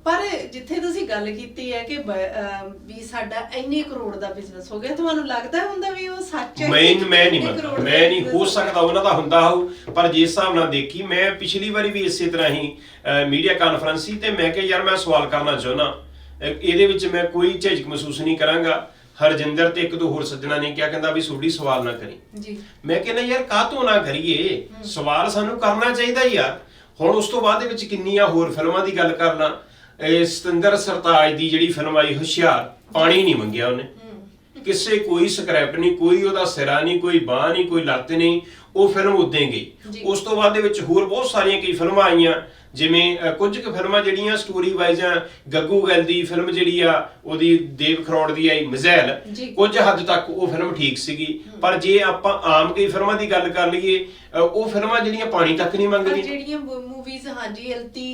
Speaker 2: ਪਰ ਜਿੱਥੇ ਤੁਸੀਂ ਗੱਲ ਕੀਤੀ ਹੈ ਕਿ ਬ- ਅਹ ਵੀ ਸਾਡਾ ਇੰਨੇ ਕਰੋੜ ਦਾ ਬਿਜ਼ਨਸ ਹੋ ਗਿਆ ਤੁਹਾਨੂੰ ਲੱਗਦਾ ਹੁੰਦਾ ਵੀ ਉਹ ਸੱਚ ਹੈ
Speaker 1: ਮੈਂ
Speaker 2: ਕਿ
Speaker 1: ਮੈਂ ਨਹੀਂ
Speaker 2: ਇੰਨੇ
Speaker 1: ਮੰਨਦਾ।
Speaker 2: ਦਾ
Speaker 1: ਮੈਂ ਨਹੀਂ ਹੋ ਸਕਦਾ ਉਹਨਾਂ ਦਾ ਹੁੰਦਾ ਹੋਊ ਪਰ ਜਿਸ ਹਿਸਾਬ ਨਾਲ ਦੇਖੀ ਮੈਂ ਪਿਛਲੀ ਵਾਰੀ ਵੀ ਇਸੇ ਤਰ੍ਹਾਂ ਹੀ ਮੀਡੀਆ ਕਾਨਫਰੰਸ ਸੀ ਤੇ ਮੈਂ ਕਿਹਾ ਯਾਰ ਮੈਂ ਸਵਾਲ ਕਰਨਾ ਚਾਹੁੰਦਾ। ਇਹਦੇ ਵਿੱਚ ਮੈਂ ਕੋਈ ਝਿਜਕ ਮਹਿਸੂਸ ਨਹੀਂ ਕਰਾਂਗਾ। ਹਰਜਿੰਦਰ ਤੇ ਇੱਕ ਦੋ ਹੋਰ ਸੱਜਣਾ ਨੇ ਕਿਹਾ ਕਹਿੰਦਾ ਵੀ ਸੋਡੀ ਸਵਾਲ ਨਾ ਕਰੀ।
Speaker 2: ਜੀ।
Speaker 1: ਮੈਂ ਕਹਿੰਦਾ ਯਾਰ ਕਾਹਤੋਂ ਨਾ ਕਰੀਏ? ਸਵਾਲ ਸਾਨੂੰ ਕਰਨਾ ਚਾਹੀਦਾ ਯਾਰ। ਹੁਣ ਉਸ ਤੋਂ ਬਾਅਦ ਦੇ ਵਿੱਚ ਕਿੰਨੀਆਂ ਹੋਰ ਫਿਲਮਾਂ ਦੀ ਗੱਲ ਕਰਨਾ ਇਹ ਸਤਿੰਦਰ ਸਰਤਾਜ ਦੀ ਜਿਹੜੀ ਫਿਲਮ ਆਈ ਹੁਸ਼ਿਆਰ ਪਾਣੀ ਨਹੀਂ ਮੰਗਿਆ ਉਹਨੇ। ਕਿਸੇ ਕੋਈ ਸਕ੍ਰਿਪਟ ਨਹੀਂ ਕੋਈ ਉਹਦਾ ਸਿਰਾ ਨਹੀਂ ਕੋਈ ਬਾਹ ਨਹੀਂ ਕੋਈ ਲੱਤ ਨਹੀਂ ਉਹ ਫਿਲਮ ਉਦਾਂ। ਗਈ। ਉਸ ਤੋਂ ਬਾਅਦ ਦੇ ਵਿੱਚ ਹੋਰ ਬਹੁਤ ਸਾਰੀਆਂ ਕਈ ਫਿਲਮਾਂ ਆਈਆਂ। ਜਿਵੇਂ ਕੁਝ ਕੁ ਫਿਲਮਾਂ ਜਿਹੜੀਆਂ ਸਟੋਰੀ ਵਾਈਜ਼ ਆ ਗੱਗੂ ਗੱਲ ਦੀ ਫਿਲਮ ਜਿਹੜੀ ਆ ਉਹਦੀ ਦੇਵ ਖਰੋੜ ਦੀ ਆਈ। ਮਜ਼ੈਲ ਕੁਝ ਹੱਦ ਤੱਕ ਉਹ ਫਿਲਮ ਠੀਕ ਸੀਗੀ। ਪਰ ਜੇ ਆਪਾਂ ਆਮ ਕਈ ਫਿਲਮਾਂ ਦੀ ਗੱਲ ਕਰ ਲਈਏ ਉਹ ਫਿਲਮਾਂ ਜਿਹੜੀਆਂ ਪਾਣੀ ਤੱਕ ਨਹੀਂ ਮੰਗਦੀਆਂ।
Speaker 2: ਜਿਹੜੀਆਂ ਮੂਵੀਜ਼ ਹਾਂਜੀ ਐਲਤੀ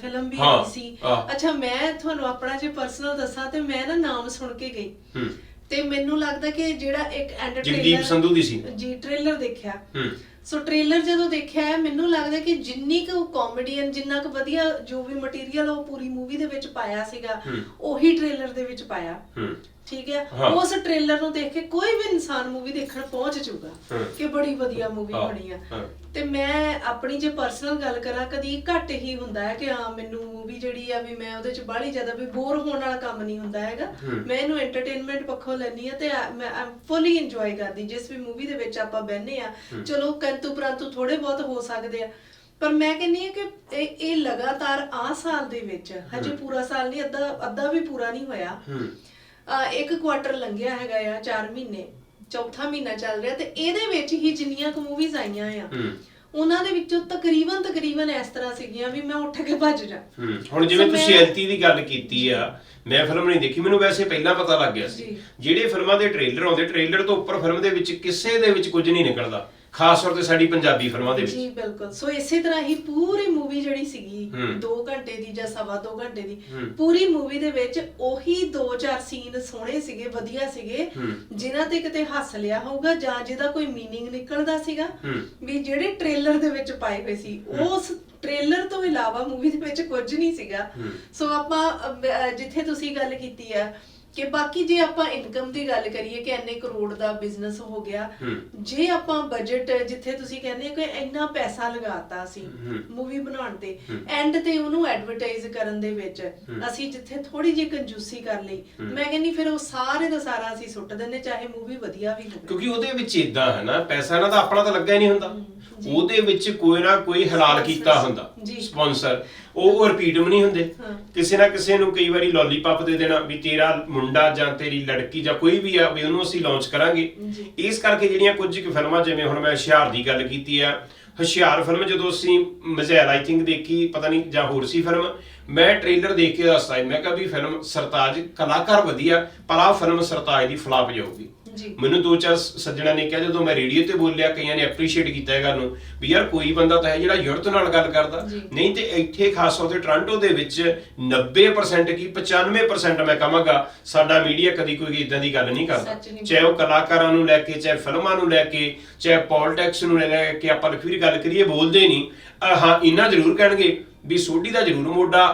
Speaker 2: ਫਿਲਮ ਵੀ ਆਈ ਸੀ। ਅੱਛਾ ਮੈਂ ਤੁਹਾਨੂੰ ਆਪਣਾ ਜੇ ਪਰਸਨਲ ਦੱਸਾਂ ਤੇ ਮੈਂ ਨਾ ਨਾਮ ਸੁਣ ਕੇ ਗਈ। ਤੇ ਮੈਨੂੰ ਲੱਗਦਾ ਕਿ ਜਿਹੜਾ ਇੱਕ
Speaker 1: ਜਗਦੀਪ
Speaker 2: ਐਂਟਰਟੇਨਰ
Speaker 1: ਸੰਧੂ ਦੀ ਸੀ।
Speaker 2: ਜੀ ਟ੍ਰੇਲਰ ਦੇਖਿਆ।
Speaker 1: ਹੂੰ।
Speaker 2: ਸੋ ਟ੍ਰੇਲਰ ਜਦੋਂ ਦੇਖਿਆ ਹੈ ਮੈਨੂੰ ਲੱਗਦਾ ਕਿ ਜਿੰਨੀ ਕੁ ਕਾਮੇਡੀਅਨ ਜਿੰਨਾ ਕੁ ਵਧੀਆ ਜੋ ਵੀ ਮਟੀਰੀਅਲ ਉਹ ਪੂਰੀ ਮੂਵੀ ਦੇ ਵਿੱਚ ਪਾਇਆ ਸੀਗਾ। ਉਹੀ ਟ੍ਰੇਲਰ ਦੇ ਵਿੱਚ ਪਾਇਆ
Speaker 1: ਹੂੰ
Speaker 2: ਠੀਕ ਹੈ
Speaker 1: ਹਾਂ।
Speaker 2: ਉਸ ਟ੍ਰੇਲਰ ਨੂੰ ਦੇਖ ਕੇ ਕੋਈ ਵੀ ਇਨਸਾਨ ਮੂਵੀ ਦੇਖਣ ਪਹੁੰਚ ਜਾਊਗਾ
Speaker 1: ਹਾਂ।
Speaker 2: ਕਿ ਬੜੀ ਵਧੀਆ ਮੂਵੀ
Speaker 1: ਹਾਂ,
Speaker 2: ਬਣੀ ਆ।
Speaker 1: ਹਾਂ।
Speaker 2: ਤੇ ਮੈਂ ਆਪਣੀ ਜੇ ਪਰਸਨਲ ਗੱਲ ਕਰਾਂ ਕਦੀ ਘੱਟ ਹੀ ਹੁੰਦਾ ਹੈ ਕਿ ਹਾਂ ਮੈਨੂੰ ਮੂਵੀ ਜਿਹੜੀ ਆ ਵੀ ਮੈਂ ਉਹਦੇ ਚ ਬਾਹਲੀ ਜ਼ਿਆਦਾ ਵੀ ਬੋਰ ਹੋਣ ਵਾਲਾ ਕੰਮ ਨਹੀਂ ਹੁੰਦਾ ਹੈਗਾ। ਮੈਂ ਇਹਨੂੰ ਐਂਟਰਟੇਨਮੈਂਟ ਪੱਖੋਂ ਲੈਣੀ ਆ ਤੇ ਆ- ਮੈਂ ਫੁੱਲੀ ਇੰਜੋਏ ਕਰਦੀ ਜਿਸ ਵੀ ਮੂਵੀ ਦੇ ਵਿੱਚ ਆਪਾਂ ਬਹਿੰਦੇ ਆ ਚਲੋ ਕੰਤੂ ਪ੍ਰੰਤੂ ਥੋੜੇ ਬਹੁਤ ਹੋ ਸਕਦੇ ਆ। ਪਰ ਮੈਂ ਕਹਿੰਨੀ ਆ ਕਿ ਇਹ ਇਹ ਲਗਾਤਾਰ ਆ ਸਾਲ ਦੇ ਵਿੱਚ ਹਜੇ ਪੂਰਾ ਸਾਲ ਨਹੀਂ ਅੱਧਾ ਅੱਧਾ ਵੀ ਪੂਰਾ ਨਹੀਂ ਹੋਇਆ। ਇੱਕ ਕੁਆਟਰ ਲੰਘਿਆ ਹੈਗਾ ਆ 4 ਮਹੀਨੇ ਚੌਥਾ ਮਹੀਨਾ ਚੱਲ ਰਿਹਾ ਤੇ ਇਹਦੇ ਵਿੱਚ ਹੀ ਜਿੰਨੀਆਂ ਕੁ ਮੂਵੀਜ਼ ਆਈਆਂ ਆ ਉਹਨਾਂ ਦੇ ਵਿੱਚੋਂ ਤਕਰੀਬਨ ਤਕਰੀਬਨ ਇਸ ਤਰ੍ਹਾਂ ਸੀਗੀਆਂ ਵੀ ਮੈਂ ਉੱਠ ਕੇ ਭੱਜ ਜਾ।
Speaker 1: ਹੁਣ ਜਿਵੇਂ ਤੁਸੀਂ ਐਲਟੀ ਦੀ ਗੱਲ ਕੀਤੀ ਆ ਮੈਂ ਫਿਲਮ ਨਹੀਂ ਦੇਖੀ ਮੈਨੂੰ ਵੈਸੇ ਪਹਿਲਾਂ ਪਤਾ ਲੱਗ ਗਿਆ ਸੀ। ਜਿਹੜੇ ਫਿਲਮਾਂ ਦੇ ਟ੍ਰੇਲਰ ਆਉਂਦੇ ਟ੍ਰੇਲਰ ਤੋਂ ਉੱਪਰ ਫਿਲਮ ਦੇ ਵਿੱਚ ਕਿਸੇ ਦੇ ਵਿੱਚ ਕੁਝ ਨਹੀਂ ਨਿਕਲਦਾ। ਖਾਸ ਤੌਰ ਤੇ ਸਾਡੀ ਪੰਜਾਬੀ ਫਿਲਮਾਂ ਦੇ
Speaker 2: ਜੀ ਬਿਲਕੁਲ। ਸੋ ਇਸੇ ਤਰ੍ਹਾਂ ਹੀ ਪੂਰੀ ਮੂਵੀ ਜਿਹੜੀ ਸੀਗੀ 2 ਘੰਟੇ ਦੀ ਜਾਂ ਸਵਾ 2 ਘੰਟੇ ਦੀ ਪੂਰੀ ਮੂਵੀ ਦੇ ਵਿੱਚ ਉਹੀ 2-4 ਸੀਨ ਸੋਹਣੇ ਸੀਗੇ ਵਧੀਆ ਸੀਗੇ
Speaker 1: ਹੂੰ।
Speaker 2: ਜਿਨ੍ਹਾਂ ਤੇ ਕਿਤੇ ਹੱਸ ਲਿਆ ਹੋਊਗਾ ਜਾਂ ਜਿਹਦਾ ਕੋਈ ਮੀਨਿੰਗ ਨਿਕਲਦਾ ਸੀਗਾ ਵੀ ਜਿਹੜੇ ਟ੍ਰੇਲਰ ਦੇ ਵਿੱਚ ਪਾਏ ਹੋਏ ਸੀ ਉਸ ਟ੍ਰੇਲਰ ਤੋਂ ਇਲਾਵਾ ਮੂਵੀ ਦੇ ਵਿੱਚ ਕੁਝ ਨਹੀਂ ਸੀਗਾ। ਸੋ ਆਪਾਂ ਅਮ, ਜਿੱਥੇ ਤੁਸੀਂ ਗੱਲ ਕੀਤੀ ਆ ਕਿ ਬਾਕੀ ਜੇ ਆਪਾਂ ਇਨਕਮ ਦੀ ਗੱਲ ਕਰੀਏ ਕਿ ਇੰਨੇ ਕਰੋੜ ਦਾ ਬਿਜ਼ਨਸ ਹੋ ਗਿਆ
Speaker 1: ਹੂੰ।
Speaker 2: ਜੇ ਆਪਾਂ ਬਜਟ ਜਿੱਥੇ ਤੁਸੀਂ ਕਹਿੰਦੇ ਹੋ ਕਿ ਇੰਨਾ ਪੈਸਾ ਲਗਾਤਾ
Speaker 1: ਹੂੰ।
Speaker 2: ਮੂਵੀ ਬਣਾਉਣ ਤੇ
Speaker 1: ਹੂੰ।
Speaker 2: ਐਂਡ ਤੇ ਉਹਨੂੰ ਐਡਵਰਟਾਈਜ਼ ਕਰਨ ਦੇ ਵਿੱਚ
Speaker 1: ਹੂੰ।
Speaker 2: ਅਸੀਂ ਜਿੱਥੇ ਥੋੜੀ ਜਿਹੀ ਕੰਜੂਸੀ ਕਰ ਲਈ
Speaker 1: ਹੂੰ।
Speaker 2: ਮੈਂ ਕਹਿੰਨੀ ਫਿਰ ਉਹ ਸਾਰੇ ਦਾ ਸਾਰਾ ਅਸੀਂ ਸੁੱਟ ਦਿੰਦੇ ਚਾਹੇ ਮੂਵੀ ਵਧੀਆ ਵੀ ਹੋਵੇ
Speaker 1: ਕਿਉਂਕਿ ਉਹਦੇ ਵਿੱਚ ਇਦਾਂ ਹੈ ਨਾ ਪੈਸਾ ਨਾ ਤਾਂ ਆਪਣਾ ਤਾਂ ਲੱਗਾ ਹੀ ਨਹੀਂ ਹੁੰਦਾ
Speaker 2: ਜੀ।
Speaker 1: ਉਹਦੇ ਵਿੱਚ ਕੋਈ ਨਾ ਕੋਈ ਹਲਾਲ ਕੀਤਾ ਹੁੰਦਾ
Speaker 2: ਜੀ।
Speaker 1: ਸਪਾਂਸਰ ਉਹ ਰਿਪੀਟ ਵੀ ਨਹੀਂ ਹੁੰਦੇ। ਕਿਸੇ ਨਾ ਕਿਸੇ ਨੂੰ ਕਈ ਵਾਰੀ ਲੋਲੀਪੌਪ ਦੇ ਦੇਣਾ ਵੀ ਤੇਰਾ ਮੁੰਡਾ ਜਾਂ ਤੇਰੀ ਲੜਕੀ ਜਾਂ ਕੋਈ ਵੀ ਆ ਵੀ ਉਹਨੂੰ ਅਸੀਂ ਲਾਂਚ ਕਰਾਂਗੇ। ਇਸ ਕਰਕੇ ਜਿਹੜੀਆਂ ਕੁਝ ਕੁ ਫਿਲਮਾਂ ਜਿਵੇਂ ਹੁਣ ਮੈਂ ਹੁਸ਼ਿਆਰ ਦੀ ਗੱਲ ਕੀਤੀ ਆ ਹੁਸ਼ਿਆਰ ਫਿਲਮ ਜਦੋਂ ਅਸੀਂ ਮਜ਼ੈਲ ਆਈ ਥਿੰਕ ਦੇਖੀ ਪਤਾ ਨਹੀਂ ਜਾਂ ਹੋਰ ਸੀ ਫਿਲਮ ਮੈਂ ਟ੍ਰੇਲਰ ਦੇਖ ਕੇ ਦੱਸਦਾ ਮੈਂ ਕਿਹਾ ਵੀ ਫਿਲਮ ਸਰਤਾਜ ਕਲਾਕਾਰ ਵਧੀਆ ਪਰ ਆ ਫਿਲਮ ਸਰਤਾਜ ਦੀ ਫਲਾਪ ਜਾਊਗੀ
Speaker 2: ਜੀ।
Speaker 1: ਮੈਨੂੰ ਦੋ ਚਾਰ ਸੱਜਣਾ ਨੇ ਕਿਹਾ ਜਦੋਂ ਮੈਂ ਰੇਡੀਓ ਤੇ ਬੋਲਿਆ ਕਈਆਂ ਨੇ ਐਪਰੀਸ਼ੀਏਟ ਕੀਤਾ ਇਹ ਗੱਲ ਨੂੰ ਵੀ ਯਾਰ ਕੋਈ ਬੰਦਾ ਤਾਂ ਹੈ ਜਿਹੜਾ ਯੂਰਤ ਨਾਲ ਗੱਲ ਕਰਦਾ। ਨਹੀਂ ਤੇ ਇੱਥੇ ਖਾਸ ਤੌਰ ਤੇ ਟੋਰਾਂਟੋ ਦੇ ਵਿੱਚ 90% ਕੀ 95% ਮੈਂ ਕਹਾਂਗਾ ਸਾਡਾ ਮੀਡੀਆ ਕਦੀ ਕੋਈ ਇਦਾਂ ਦੀ ਗੱਲ ਨਹੀਂ ਕਰਦਾ। ਚਾਹੇ ਉਹ ਕਲਾਕਾਰਾਂ ਨੂੰ ਲੈ ਕੇ ਚਾਹੇ ਫਿਲਮਾਂ ਨੂੰ ਲੈ ਕੇ ਚਾਹੇ ਪੋਲਿਟਿਕਸ ਨੂੰ ਲੈ ਕੇ ਆਪਾਂ ਲਖਵੀਰ ਗੱਲ ਕਰੀਏ ਬੋਲਦੇ ਨਹੀਂ। ਹਾਂ ਇੰਨਾ ਜ਼ਰੂਰ ਕਹਿਣਗੇ ਵੀ ਸੋਢੀ ਦਾ ਜ਼ਰੂਰ ਮੋਢਾ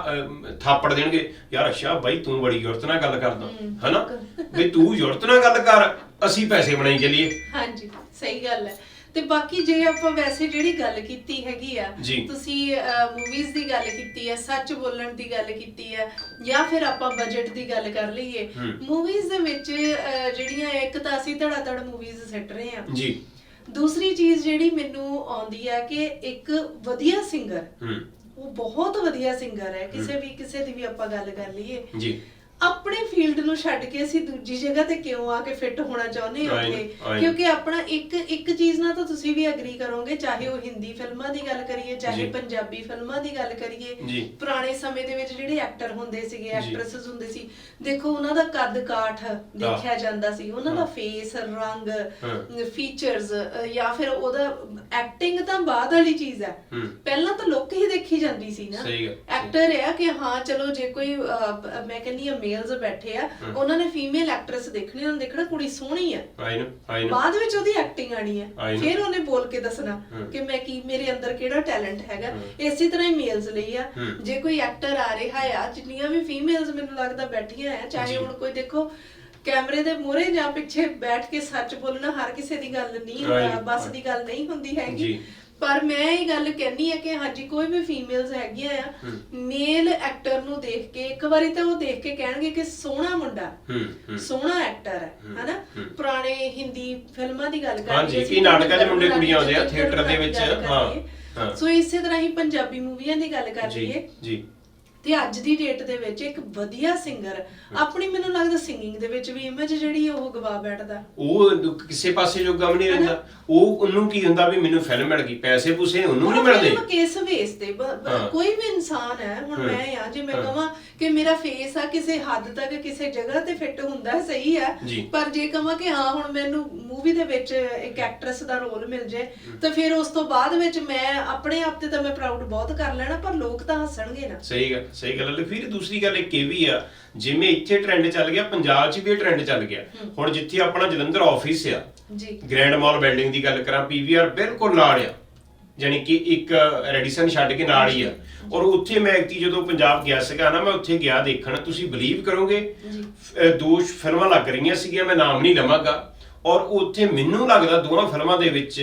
Speaker 1: ਥਾਪੜ ਦੇਣਗੇ। ਯਾਰ ਅੱਛਾ ਬਾਈ ਤੂੰ ਬੜੀ ਯੂਰਤ ਨਾਲ ਗੱਲ ਕਰਦਾ ਹਨਾ? ਵੀ ਤੂੰ ਯੂਰਤ ਨਾਲ ਗੱਲ ਕਰ ਅਸੀਂ ਪੈਸੇ ਬਣਾਈ ਚੱਲੀਏ।
Speaker 2: ਹਾਂਜੀ ਸਹੀ ਗੱਲ ਹੈ। ਤੇ ਬਾਕੀ ਜੇ ਆਪਾਂ ਵੈਸੇ ਜਿਹੜੀ ਗੱਲ ਕੀਤੀ ਹੈਗੀ ਆ। ਤੁਸੀਂ ਮੂਵੀਜ਼ ਦੀ ਗੱਲ ਕੀਤੀ ਹੈ ਸੱਚ ਬੋਲਣ ਦੀ ਗੱਲ ਕੀਤੀ ਹੈ ਜਾਂ ਫਿਰ ਆਪਾਂ ਬਜਟ ਦੀ ਗੱਲ ਕਰ ਲਈਏ। ਮੂਵੀਜ਼ ਦੇ ਵਿੱਚ ਜਿਹੜੀਆਂ ਇੱਕ ਤਾਂ ਅਸੀਂ ਧੜਾ ਧੜ ਮੂਵੀਜ਼ ਸਿੱਟ ਰਹੇ ਆ
Speaker 1: ਜੀ।
Speaker 2: ਦੂਸਰੀ ਚੀਜ਼ ਜਿਹੜੀ ਮੈਨੂੰ ਆਉਂਦੀ ਹੈ ਕਿ ਇੱਕ ਵਧੀਆ ਸਿੰਗਰ
Speaker 1: ਹੂੰ।
Speaker 2: ਉਹ ਬਹੁਤ ਵਧੀਆ ਸਿੰਗਰ ਹੈ। ਕਿਸੇ ਵੀ ਕਿਸੇ ਦੀ ਵੀ ਆਪਾਂ ਗੱਲ ਕਰ ਲਈਏ।
Speaker 1: ਜੀ।
Speaker 2: ਆਪਣੇ ਫੀਲਡ ਨੂੰ ਛੱਡ ਕੇ ਅਸੀਂ ਦੂਜੀ ਜਗ੍ਹਾ ਤੇ ਕਿਉਂ ਆ ਕੇ ਫਿੱਟ ਹੋਣਾ ਚਾਹੁੰਦੇ ਹਾਂ ਉੱਥੇ
Speaker 1: ਆਈ।
Speaker 2: ਕਿਉਂਕਿ ਆਪਣਾ ਇੱਕ ਇੱਕ ਚੀਜ਼ ਨਾਲ ਤਾਂ ਤੁਸੀਂ ਵੀ ਐਗਰੀ ਕਰੋਗੇ ਚਾਹੇ ਉਹ ਹਿੰਦੀ ਫਿਲਮਾਂ ਦੀ ਗੱਲ ਕਰੀਏ ਚਾਹੇ
Speaker 1: ਜੀ।
Speaker 2: ਪੰਜਾਬੀ ਫਿਲਮਾਂ ਦੀ ਗੱਲ ਕਰੀਏ
Speaker 1: ਜੀ।
Speaker 2: ਪੁਰਾਣੇ ਸਮੇਂ ਦੇ ਵਿੱਚ ਜਿਹੜੇ ਐਕਟਰ ਹੁੰਦੇ ਸੀਗੇ। ਐਕਟ੍ਰੈਸਸ ਹੁੰਦੇ ਸੀ ਦੇਖੋ ਉਹਨਾਂ ਦਾ ਕੱਦ ਕਾਠ ਦੇਖਿਆ ਜਾਂਦਾ ਸੀ ਉਹਨਾਂ ਦਾ
Speaker 1: ਹਾਂ।
Speaker 2: ਫੇਸ ਰੰਗ
Speaker 1: ਹਾਂ।
Speaker 2: ਫੀਚਰਸ ਜਾਂ ਫਿਰ ਉਹਦਾ ਐਕਟਿੰਗ ਤਾਂ ਬਾਅਦ ਵਾਲੀ ਚੀਜ਼ ਹੈ
Speaker 1: ਹੂੰ।
Speaker 2: ਪਹਿਲਾਂ ਤਾਂ ਲੁੱਕ ਹੀ ਦੇਖੀ ਜਾਂਦੀ ਸੀ ਨਾ
Speaker 1: ਸਹੀ ਗੱਲ, ਸਹੀ।
Speaker 2: ਐਕਟਰ ਹੈ ਕਿ ਹਾਂ ਚਲੋ ਜੇ ਕੋਈ ਅਹ, ਮੈਂ ਕਹਿੰਦੀ ਆ ਮੇਲਸ ਬੈਠੇ ਆ। ਉਹਨਾਂ ਨੇ ਫੀਮੇਲ ਐਕਟ੍ਰੈਸ ਦੇਖਣੀ ਉਹਨਾਂ ਨੇ ਦੇਖਣਾ ਕੁੜੀ ਸੋਹਣੀ ਆ
Speaker 1: ਆਈ ਨੂੰ ਆਈ ਨੂੰ
Speaker 2: ਬਾਅਦ ਵਿੱਚ ਉਹਦੀ ਐਕਟਿੰਗ ਆਣੀ ਹੈ
Speaker 1: I know.
Speaker 2: ਫਿਰ ਉਹਨੇ ਬੋਲ ਕੇ ਦੱਸਣਾ। ਕਿ ਮੈਂ ਕੀ ਮੇਰੇ ਅੰਦਰ ਕਿਹੜਾ ਟੈਲੈਂਟ ਹੈਗਾ। ਇਸੇ ਤਰ੍ਹਾਂ ਹੀ ਮੇਲਸ ਲਈ ਆ। ਜੇ ਕੋਈ ਐਕਟਰ ਆ ਰਿਹਾ ਆ ਜਿੰਨੀਆਂ ਵੀ ਫੀਮੇਲਸ ਮੈਨੂੰ ਲੱਗਦਾ ਬੈਠੀਆਂ ਆ ਚਾਹੇ। ਹੁਣ ਕੋਈ ਦੇਖੋ ਕੈਮਰੇ ਦੇ ਮੂਹਰੇ ਜਾਂ ਪਿੱਛੇ ਬੈਠ ਕੇ ਸੱਚ ਬੋਲਣਾ ਹਰ ਕਿਸੇ ਦੀ ਗੱਲ ਨਹੀਂ ਹੁੰਦਾ
Speaker 1: Right,
Speaker 2: ਬਸ
Speaker 1: right.
Speaker 2: ਦੀ ਗੱਲ ਨਹੀਂ ਹੁੰਦੀ ਹੈਗੀ
Speaker 1: ਜੀ।
Speaker 2: ਪਰ ਮੈਂ ਇਹ ਗੱਲ ਕਹਿਣੀ ਆ ਕਿ ਹਾਂਜੀ ਕੋਈ ਵੀ ਫੀਮੇਲਸ ਹੈਗੀਆਂ ਆ ਮੇਲ ਐਕਟਰ ਨੂੰ ਦੇਖ ਕੇ ਇੱਕ ਵਾਰੀ ਤਾਂ ਉਹ ਦੇਖ ਕੇ ਕਹਿਣਗੇ ਕਿ ਸੋਹਣਾ ਮੁੰਡਾ
Speaker 1: ਹੂੰ ਹੂੰ
Speaker 2: ਸੋਹਣਾ ਐਕਟਰ ਹੈ
Speaker 1: ਹੂੰ,
Speaker 2: ਹਨਾ
Speaker 1: ਹੂੰ।
Speaker 2: ਪੁਰਾਣੇ ਹਿੰਦੀ ਫਿਲਮਾਂ ਦੀ ਗੱਲ ਕਰੀਏ
Speaker 1: ਹਾਂਜੀ,
Speaker 2: ਅਸੀਂ
Speaker 1: ਕਈ ਨਾਟਕਾਂ 'ਚ ਮੁੰਡੇ ਕੁੜੀਆਂ ਆਉਂਦੇ ਆ, ਥੀਏਟਰ ਦੇ ਵਿੱਚ, ਹਾਂ। ਹਾਂ।
Speaker 2: ਸੋ ਇਸੇ ਤਰ੍ਹਾਂ ਹੀ ਪੰਜਾਬੀ ਮੂਵੀਆਂ ਦੀ ਗੱਲ ਕਰ
Speaker 1: ਜੀ
Speaker 2: ਲਈਏ
Speaker 1: ਜੀ
Speaker 2: ਤੇ ਅੱਜ ਦੀ ਡੇਟ ਦੇ ਵਿੱਚ ਇੱਕ ਵਧੀਆ ਸਿੰਗਰ ਆਪਣੀ ਮੈਨੂੰ ਲੱਗਦਾ ਸਿੰਗਿੰਗ ਦੇ ਵਿੱਚ ਵੀ ਇਮੇਜ ਜਿਹੜੀ ਉਹ ਗਵਾ ਬੈਠਦਾ।
Speaker 1: ਉਹ ਕਿਸੇ ਪਾਸੇ ਜੋ ਗਮ ਨਹੀਂ ਰਹਿੰਦਾ। ਉਹ ਉਹਨੂੰ ਕੀ ਹੁੰਦਾ ਵੀ ਮੈਨੂੰ ਫਿਲਮ ਮਿਲ ਗਈ ਪੈਸੇ ਪੂਸੇ ਉਹਨੂੰ ਨਹੀਂ ਮਿਲਦੇ।
Speaker 2: ਫਿਲਮ ਕਿਸ
Speaker 1: ਹਾਂ।
Speaker 2: ਕੋਈ ਵੀ ਇਨਸਾਨ ਹੈ ਹੁਣ। ਮੈਂ ਆ ਜੇ ਮੈਂ। ਕਹਾਂ ਕਿ ਮੇਰਾ ਫੇਸ ਆ ਕਿਸੇ ਹੱਦ ਤੱਕ ਕਿਸੇ ਜਗ੍ਹਾ ਤੇ ਫਿੱਟ ਹੁੰਦਾ ਸਹੀ ਹੈ। ਪਰ ਜੇ ਕਹਾਂ ਕਿ ਹਾਂ ਹੁਣ ਮੈਨੂੰ ਮੂਵੀ ਦੇ ਵਿੱਚ ਇੱਕ ਐਕਟਰੈਸ ਦਾ ਰੋਲ ਮਿਲ ਜੇ ਤਾਂ ਫਿਰ ਉਸ ਤੋਂ ਬਾਅਦ ਵਿੱਚ ਮੈਂ ਆਪਣੇ ਆਪ ਤੇ ਤਾਂ ਮੈਂ ਪ੍ਰਾਊਡ ਬਹੁਤ ਕਰ ਲੈਣਾ ਪਰ ਲੋਕ ਤਾਂ ਹੱਸਣਗੇ ਨਾ।
Speaker 1: ਸਹੀ ਗੱਲ ਸਹੀ ਗੱਲ ਹੈ। ਫਿਰ ਦੂਸਰੀ ਗੱਲ ਇੱਕ ਇਹ ਵੀ ਆ ਜਿਵੇਂ ਇੱਥੇ ਟ੍ਰੈਂਡ ਚੱਲ ਗਿਆ ਪੰਜਾਬ 'ਚ ਵੀ ਇਹ ਟ੍ਰੈਂਡ ਚੱਲ ਗਿਆ। ਹੁਣ ਜਿੱਥੇ ਆਪਣਾ ਜਲੰਧਰ ਆਫਿਸ ਆ
Speaker 2: ਜੀ।
Speaker 1: ਗ੍ਰੈਂਡ ਮਾਲ ਬਿਲਡਿੰਗ ਦੀ ਗੱਲ ਕਰਾਂ ਪੀਵੀਆਰ ਬਿਲਕੁਲ ਨਾਲ ਆ। ਯਾਨੀ ਕਿ ਇੱਕ ਰੈਡੀਸਨ ਛੱਡ ਕੇ ਨਾਲ ਹੀ ਆ। ਔਰ ਉੱਥੇ ਮੈਂ ਐਕਟੀ ਜਦੋਂ ਪੰਜਾਬ ਗਿਆ ਸੀਗਾ ਨਾ ਮੈਂ ਉੱਥੇ ਗਿਆ ਦੇਖਣ ਤੁਸੀਂ ਬਲੀਵ ਕਰੋਗੇ ਦੋ ਫਿਲਮਾਂ ਲੱਗ ਰਹੀਆਂ ਸੀਗੀਆਂ ਮੈਂ ਨਾਮ ਨਹੀਂ ਲਵਾਂਗਾ। ਔਰ ਉੱਥੇ ਮੈਨੂੰ ਲੱਗਦਾ ਦੋਵਾਂ ਫਿਲਮਾਂ ਦੇ ਵਿੱਚ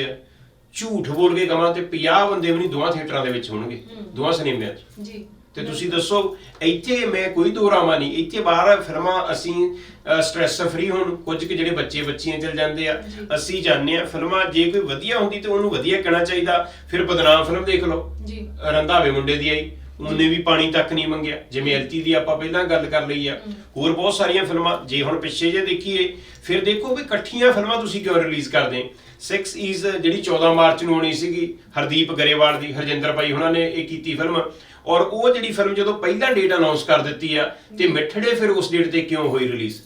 Speaker 1: ਝੂਠ ਬੋਲ ਕੇ ਕਹਾਂ ਤੇ 50 ਬੰਦੇ ਵੀ ਨਹੀਂ ਦੋਵਾਂ ਥੀਏਟਰਾਂ ਦੇ ਵਿੱਚ ਹੋਣਗੇ ਦੋਵਾਂ ਸਿਨੇਮਿਆਂ 'ਚ।
Speaker 2: ਜੀ।
Speaker 1: ਤੇ ਤੁਸੀਂ ਦੱਸੋ ਇੱਥੇ ਮੈਂ ਕੋਈ ਦੋਰਾਮਾ ਨਹੀਂ। ਇੱਥੇ ਬਾਹਰ ਫਿਲਮਾਂ ਅਸੀਂ ਸਟ੍ਰੈਸ ਫਰੀ ਹੋਣ। ਕੁਝ ਕਿ ਜਿਹੜੇ ਬੱਚੇ ਬੱਚੀਆਂ ਚਲ ਜਾਂਦੇ ਆ ਅਸੀਂ ਜਾਣਦੇ ਆ ਫਿਲਮਾਂ। ਜੇ ਕੋਈ ਵਧੀਆ ਹੁੰਦੀ ਤੇ ਉਹਨੂੰ ਵਧੀਆ ਕਹਿਣਾ ਚਾਹੀਦਾ। ਫਿਰ ਬਦਨਾਮ ਫਿਲਮ ਦੇਖ ਲਓ।
Speaker 2: ਜੀ।
Speaker 1: ਰੰਧਾਵੇ ਮੁੰਡੇ ਦੀ ਆਈ। ਉਹਨੇ ਵੀ ਪਾਣੀ ਤੱਕ ਨਹੀਂ ਮੰਗਿਆ। ਜਿਵੇਂ ਐਲਟੀ ਦੀ ਆਪਾਂ ਪਹਿਲਾਂ ਗੱਲ ਕਰ ਲਈ ਆ। ਹੋਰ ਬਹੁਤ ਸਾਰੀਆਂ ਫਿਲਮਾਂ। ਜੇ ਹੁਣ ਪਿੱਛੇ ਜੇ ਦੇਖੀਏ ਫਿਰ ਦੇਖੋ ਵੀ ਇਕੱਠੀਆਂ ਫਿਲਮਾਂ ਤੁਸੀਂ ਕਿਉਂ ਰਿਲੀਜ਼ ਕਰਦੇ? 6 ਇਜ਼ ਜਿਹੜੀ 14 ਮਾਰਚ ਨੂੰ ਆਉਣੀ ਸੀਗੀ ਹਰਦੀਪ ਗਰੇਵਾਲ ਦੀ ਹਰਜਿੰਦਰ ਭਾਈ ਉਹਨਾਂ ਨੇ ਇਹ ਕੀਤੀ ਫਿਲਮ। ਔਰ ਉਹ ਜਿਹੜੀ ਫਿਲਮ ਜਦੋਂ ਪਹਿਲਾਂ ਡੇਟ ਅਨਾਉਂਸ ਕਰ ਦਿੱਤੀ ਆ ਤੇ ਮਿੱਠੜੇ ਫਿਰ ਉਸ ਡੇਟ ਤੇ ਕਿਉਂ ਹੋਈ ਰਿਲੀਜ਼।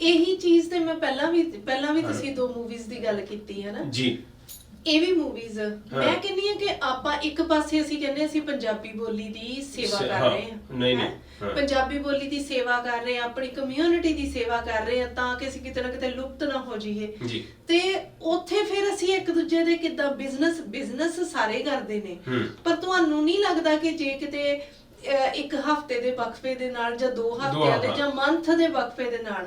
Speaker 2: ਇਹੀ ਚੀਜ਼ ਤੇ ਮੈਂ ਪਹਿਲਾਂ ਵੀ ਪਹਿਲਾਂ ਵੀ ਤੁਸੀਂ ਦੋ ਮੂਵੀਜ਼ ਦੀ ਗੱਲ ਕੀਤੀ ਹੈ ਨਾ?
Speaker 1: ਜੀ।
Speaker 2: ਇਹ ਵੀ ਮੂਵੀਜ਼ ਮੈਂ ਕਹਿੰਨੀ ਆ ਕਿ ਆਪਾਂ ਇੱਕ ਪਾਸੇ ਅਸੀਂ ਕਹਿੰਦੇ ਅਸੀਂ ਪੰਜਾਬੀ ਬੋਲੀ ਦੀ ਸੇਵਾ
Speaker 1: ਸੇ-
Speaker 2: ਕਰ
Speaker 1: ਹਾਂ,
Speaker 2: ਰਹੇ ਹਾਂ
Speaker 1: ਨਹੀਂ, ਨਹੀਂ,
Speaker 2: ਹੈਂ?
Speaker 1: ਹਾਂ।
Speaker 2: ਪੰਜਾਬੀ ਬੋਲੀ ਦੀ ਸੇਵਾ ਕਰ ਰਹੇ ਹਾਂ ਆਪਣੀ ਕਮਿਊਨਿਟੀ ਦੀ ਸੇਵਾ ਕਰ ਰਹੇ ਹਾਂ ਤਾਂ ਕਿ ਅਸੀਂ ਕਿਤੇ ਨਾ ਕਿਤੇ ਲੁਪਤ ਨਾ ਹੋ ਜਾਈਏ
Speaker 1: ਜੀ
Speaker 2: ਤੇ ਉੱਥੇ ਫਿਰ ਅਸੀਂ ਇੱਕ ਦੂਜੇ ਦੇ ਕਿਦਾਂ ਬਿਜ਼ਨਸ ਬਿਜ਼ਨਸ ਸਾਰੇ ਕਰਦੇ ਨੇ
Speaker 1: ਹੂੰ।
Speaker 2: ਪਰ ਤੁਹਾਨੂੰ ਨਹੀਂ ਲੱਗਦਾ ਕਿ ਜੇ ਕਿਤੇ ਅਹ, ਇੱਕ ਹਫ਼ਤੇ ਦੇ ਵਕਫੇ ਦੇ ਨਾਲ ਜਾਂ ਦੋ ਹਫਤਿਆਂ ਦੇ। ਜਾਂ ਮੰਥ ਦੇ ਵਕਫੇ ਦੇ ਨਾਲ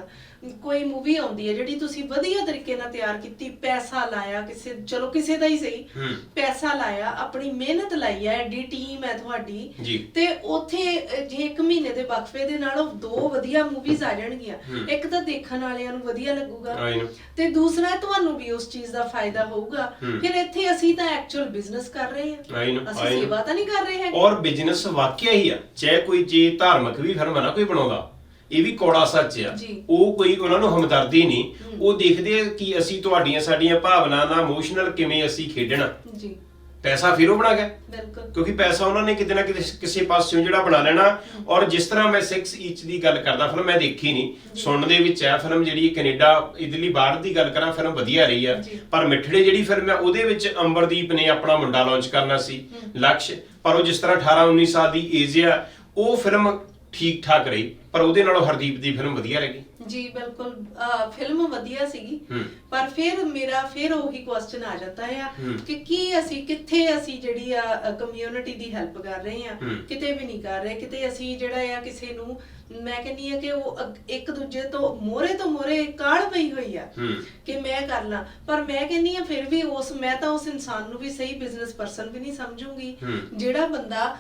Speaker 2: ਕੋਈ ਮੂਵੀ ਆਉਂਦੀ ਹੈ ਜਿਹੜੀ ਤੁਸੀਂ ਵਧੀਆ ਤਰੀਕੇ ਨਾਲ ਤਿਆਰ ਕੀਤੀ ਪੈਸਾ ਲਾਇਆ ਕਿਸੇ ਚਲੋ ਕਿਸੇ ਦਾ ਹੀ ਸਹੀ
Speaker 1: ਹੂੰ।
Speaker 2: ਪੈਸਾ ਲਾਇਆ ਆਪਣੀ ਮਿਹਨਤ ਲਾਈ ਹੈ ਐਡੀ ਟੀਮ ਹੈ ਤੁਹਾਡੀ
Speaker 1: ਜੀ।
Speaker 2: ਤੇ ਉੱਥੇ ਜੇ ਇੱਕ ਮਹੀਨੇ ਦੇ ਵਕਫੇ ਦੇ ਨਾਲ ਉਹ ਦੋ ਵਧੀਆ ਮੂਵੀਜ਼ ਆ ਜਾਣਗੀਆਂ
Speaker 1: ਹੂੰ।
Speaker 2: ਇੱਕ ਤਾਂ ਦੇਖਣ ਵਾਲਿਆਂ ਨੂੰ ਵਧੀਆ ਲੱਗੂਗਾ
Speaker 1: ਆਈ ਨੂੰ
Speaker 2: ਤੇ ਦੂਸਰਾ ਤੁਹਾਨੂੰ ਵੀ ਉਸ ਚੀਜ਼ ਦਾ ਫਾਇਦਾ ਹੋਊਗਾ
Speaker 1: ਹੂੰ।
Speaker 2: ਫਿਰ ਇੱਥੇ ਅਸੀਂ ਤਾਂ ਐਕਚੁਅਲ ਬਿਜ਼ਨਸ ਕਰ ਰਹੇ ਹਾਂ
Speaker 1: ਆਈ ਨੂੰ
Speaker 2: ਅਸੀਂ
Speaker 1: ਆਈ ਨੂੰ
Speaker 2: ਸੇਵਾ ਤਾਂ ਨਹੀਂ ਕਰ ਰਹੇ ਹੈਗੇ
Speaker 1: ਔਰ ਬਿਜ਼ਨਸ ਵਾਕਿਆ ਹੀ ਆ ਚਾਹੇ ਕੋਈ ਜੇ ਧਾਰਮਿਕ ਵੀ ਫਿਲਮ ਆ ਨਾ ਕੋਈ ਬਣਾਉਂਦਾ ਇਹ ਵੀ ਕੋੜਾ ਸੱਚ ਆ।
Speaker 2: ਜੀ।
Speaker 1: ਉਹ ਕੋਈ ਉਹਨਾਂ ਨੂੰ ਹਮਦਰਦੀ ਨਹੀਂ। ਉਹ ਦੇਖਦੇ ਆ ਕਿ ਅਸੀਂ ਤੁਹਾਡੀਆਂ ਸਾਡੀਆਂ ਭਾਵਨਾ ਨਾਲ ਇਮੋਸ਼ਨਲ ਕਿਵੇਂ ਅਸੀਂ ਖੇਡਣਾ।
Speaker 2: ਜੀ।
Speaker 1: ਪੈਸਾ ਫਿਰ ਉਹ ਬਣਾ ਗਿਆ।
Speaker 2: ਬਿਲਕੁਲ।
Speaker 1: ਕਿਉਂਕਿ ਪੈਸਾ ਉਹਨਾਂ ਨੇ ਕਿਤੇ ਨਾ ਕਿਤੇ ਕਿਸੇ ਪਾਸਿਓਂ ਜਿਹੜਾ ਬਣਾ ਲੈਣਾ। ਔਰ ਜਿਸ ਤਰ੍ਹਾਂ ਮੈਂ 6 ਇੰਚ ਦੀ ਗੱਲ ਕਰਦਾ ਫਿਲਮ ਮੈਂ ਦੇਖੀ ਨਹੀਂ। ਸੁਣਨ ਦੇ ਵਿੱਚ ਹੈ ਫਿਲਮ ਜਿਹੜੀ ਕੈਨੇਡਾ ਇਧਰਲੀ ਬਾਹਰ ਦੀ ਗੱਲ ਕਰਾਂ ਫਿਲਮ ਵਧੀਆ ਰਹੀ ਆ।
Speaker 2: ਜੀ।
Speaker 1: ਪਰ ਮਿੱਠੜੇ ਜਿਹੜੀ ਫਿਲਮ ਹੈ ਉਹਦੇ ਵਿੱਚ ਅੰਬਰਦੀਪ ਨੇ ਆਪਣਾ ਮੁੰਡਾ ਲਾਂਚ ਕਰਨਾ ਸੀ ਲਕਸ਼। ਪਰ ਉਹ ਜਿਸ ਤਰ੍ਹਾਂ 18 19 ਸਾਲ ਦੀ ਏਜ ਆ ਉਹ ਫਿਲਮ ਠੀਕ ਠਾਕ ਰਹੀ ਪਰ ਉਹਦੇ ਨਾਲੋਂ ਹਰਦੀਪ ਦੀ ਫਿਲਮ ਵਧੀਆ ਲੱਗੀ
Speaker 2: ਜੀ ਬਿਲਕੁਲ ਅਹ, ਫਿਲਮ ਵਧੀਆ ਸੀਗੀ
Speaker 1: ਹੂੰ।
Speaker 2: ਪਰ ਫਿਰ ਮੇਰਾ ਫਿਰ ਉਹੀ ਕੁਐਸਚਨ ਆ ਜਾਂਦਾ
Speaker 1: ਹੂੰ।
Speaker 2: ਕਿ ਕੀ ਅਸੀਂ ਕਿੱਥੇ ਅਸੀਂ ਜਿਹੜੀ ਆ ਕਮਿਊਨਿਟੀ ਦੀ ਹੈਲਪ ਕਰ ਰਹੇ ਆ
Speaker 1: ਹੂੰ।
Speaker 2: ਕਿਤੇ ਵੀ ਨਹੀਂ ਕਰ ਰਹੇ ਕਿਤੇ ਅਸੀਂ ਜਿਹੜਾ ਆ ਕਿਸੇ ਨੂੰ ਮੈਂ ਕਹਿੰਨੀ ਆ ਕਿ ਉਹ ਅਗ- ਇੱਕ ਦੂਜੇ ਤੋਂ ਮੋਰੇ ਤੋਂ ਮੋਰੇ ਕਾਲ ਪਈ ਹੋਈ ਆ
Speaker 1: ਹੂੰ।
Speaker 2: ਕਿ ਮੈਂ ਕਰ ਲਾਂ ਪਰ ਮੈਂ ਕਹਿੰਨੀ ਆ ਫਿਰ ਵੀ ਉਸ ਮੈਂ ਤਾਂ ਉਸ ਇਨਸਾਨ ਨੂੰ ਵੀ ਸਹੀ ਬਿਜ਼ਨਸ ਪਰਸਨ ਵੀ ਨਹੀਂ ਸਮਝੂੰਗੀ
Speaker 1: ਹੂੰ।
Speaker 2: ਜਿਹੜਾ ਬੰਦਾ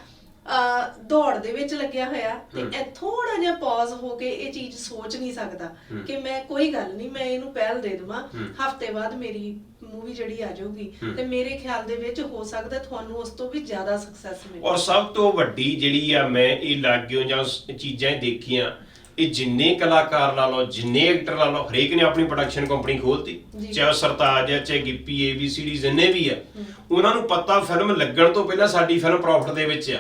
Speaker 2: ਦੌੜ ਦੇ ਵਿੱਚ ਲੱਗਿਆ ਹੋਇਆ ਤੇ। ਇਹ ਥੋੜਾ ਜਿਹਾ ਪੌਜ਼ ਹੋ ਕੇ ਇਹ ਚੀਜ਼ ਸੋਚ ਨਹੀਂ ਸਕਦਾ। ਕਿ ਮੈਂ ਕੋਈ ਗੱਲ ਨਹੀਂ ਮੈਂ ਇਹਨੂੰ ਪਹਿਲ ਦੇ ਦੇਵਾਂ। ਹਫ਼ਤੇ ਬਾਅਦ ਮੇਰੀ ਮੂਵੀ ਜਿਹੜੀ ਆ ਜਾਊਗੀ। ਤੇ ਮੇਰੇ ਖਿਆਲ ਦੇ ਵਿੱਚ ਹੋ ਸਕਦਾ ਤੁਹਾਨੂੰ ਉਸ ਤੋਂ ਵੀ ਜ਼ਿਆਦਾ ਸਕਸੈਸ ਮਿਲੇ
Speaker 1: ਔਰ ਸਭ ਤੋਂ ਵੱਡੀ ਜਿਹੜੀ ਆ ਮੈਂ ਇਹ ਲੱਗਿਓ ਜਾਂ ਚੀਜ਼ਾਂ ਦੇਖੀਆਂ ਇਹ ਜਿੰਨੇ ਕਲਾਕਾਰ ਲਾ ਲਓ ਜਿੰਨੇ ਐਕਟਰ ਲਾ ਲਓ ਹਰੇਕ ਨੇ ਆਪਣੀ ਪ੍ਰੋਡਕਸ਼ਨ ਕੰਪਨੀ ਖੋਲਤੀ। ਚਾਹੇ ਸਰਤਾਜ ਹੈ ਚਾਹੇ ਗਿੱਪੀ ਏਬੀਸੀਡੀ ਜਿੰਨੇ ਵੀ ਆ ਉਹਨਾਂ ਨੂੰ ਪਤਾ ਫਿਲਮ ਲੱਗਣ ਤੋਂ ਪਹਿਲਾਂ ਸਾਡੀ ਫਿਲਮ ਪ੍ਰੋਫਿਟ ਦੇ ਵਿੱਚ ਆ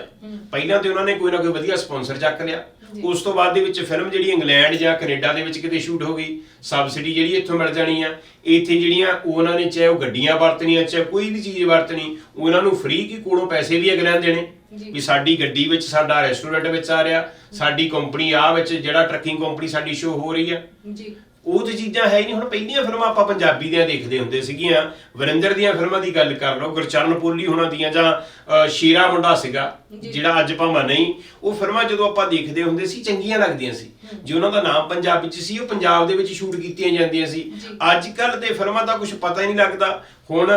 Speaker 1: ਪਹਿਲਾਂ ਤੇ ਉਹਨਾਂ ਨੇ ਕੋਈ ਨਾ ਕੋਈ ਵਧੀਆ ਸਪਾਂਸਰ ਚੱਕ ਲਿਆ। ਉਸ ਤੋਂ ਬਾਅਦ ਦੇ ਵਿੱਚ ਫਿਲਮ ਜਿਹੜੀ ਇੰਗਲੈਂਡ ਜਾਂ ਕੈਨੇਡਾ ਦੇ ਵਿੱਚ ਕਿਤੇ ਸ਼ੂਟ ਹੋ ਗਈ। ਸਬਸਿਡੀ ਜਿਹੜੀ ਇੱਥੋਂ ਮਿਲ ਜਾਣੀ ਆ। ਇੱਥੇ ਜਿਹੜੀਆਂ ਉਹਨਾਂ ਨੇ ਚਾਹੇ ਉਹ ਗੱਡੀਆਂ ਵਰਤਣੀਆਂ ਚਾਹੇ ਕੋਈ ਵੀ ਚੀਜ਼ ਵਰਤਣੀ ਉਹਨਾਂ ਨੂੰ ਫ੍ਰੀ ਕੀ ਕੋਲੋਂ ਪੈਸੇ ਵੀ ਅਗਲਿਆਂ ਦੇਣੇ। ਵੀ ਸਾਡੀ ਗੱਡੀ ਵਿੱਚ ਸਾਡਾ ਰੈਸਟੋਰੈਂਟ ਵਿੱਚ ਆ ਰਿਹਾ ਸਾਡੀ ਕੰਪਨੀ ਆ ਵਿੱਚ ਜਿਹੜਾ ਟਰੱਕਿੰਗ ਕੰਪਨੀ ਸਾਡੀ ਸ਼ੋ ਹੋ ਰਹੀ ਆ।
Speaker 2: ਜੀ।
Speaker 1: ਉਹ ਤੇ ਚੀਜ਼ਾਂ ਹੈ ਹੀ ਨਹੀਂ ਹੁਣ ਪਹਿਲੀਆਂ ਫਿਲਮਾਂ ਆਪਾਂ ਪੰਜਾਬੀ ਦੀਆਂ ਦੇਖਦੇ ਹੁੰਦੇ ਸੀਗੀਆਂ ਵਰਿੰਦਰ ਦੀਆਂ ਫਿਲਮਾਂ ਦੀ ਗੱਲ ਕਰ ਲਓ ਗੁਰਚਰਨ ਪੋਲੀ ਹੋਣਾ ਦੀਆਂ ਜਾਂ ਸ਼ੇਰਾ ਮੁੰਡਾ ਸੀਗਾ। ਜਿਹੜਾ ਅੱਜ ਭਾਵੇਂ ਨਹੀਂ ਉਹ ਫਿਲਮਾਂ ਜਦੋਂ ਆਪਾਂ ਦੇਖਦੇ ਹੁੰਦੇ ਸੀ ਚੰਗੀਆਂ ਲੱਗਦੀਆਂ ਸੀ ਜੇ ਉਹਨਾਂ ਦਾ ਨਾਮ ਪੰਜਾਬੀ ਚ ਸੀ ਉਹ ਪੰਜਾਬ ਦੇ ਵਿੱਚ ਸ਼ੂਟ ਕੀਤੀਆਂ ਜਾਂਦੀਆਂ ਸੀ। ਅੱਜ ਕੱਲ ਤੇ ਫਿਲਮਾਂ ਦਾ ਕੁਝ ਪਤਾ ਹੀ ਨਹੀਂ ਲੱਗਦਾ ਹੁਣ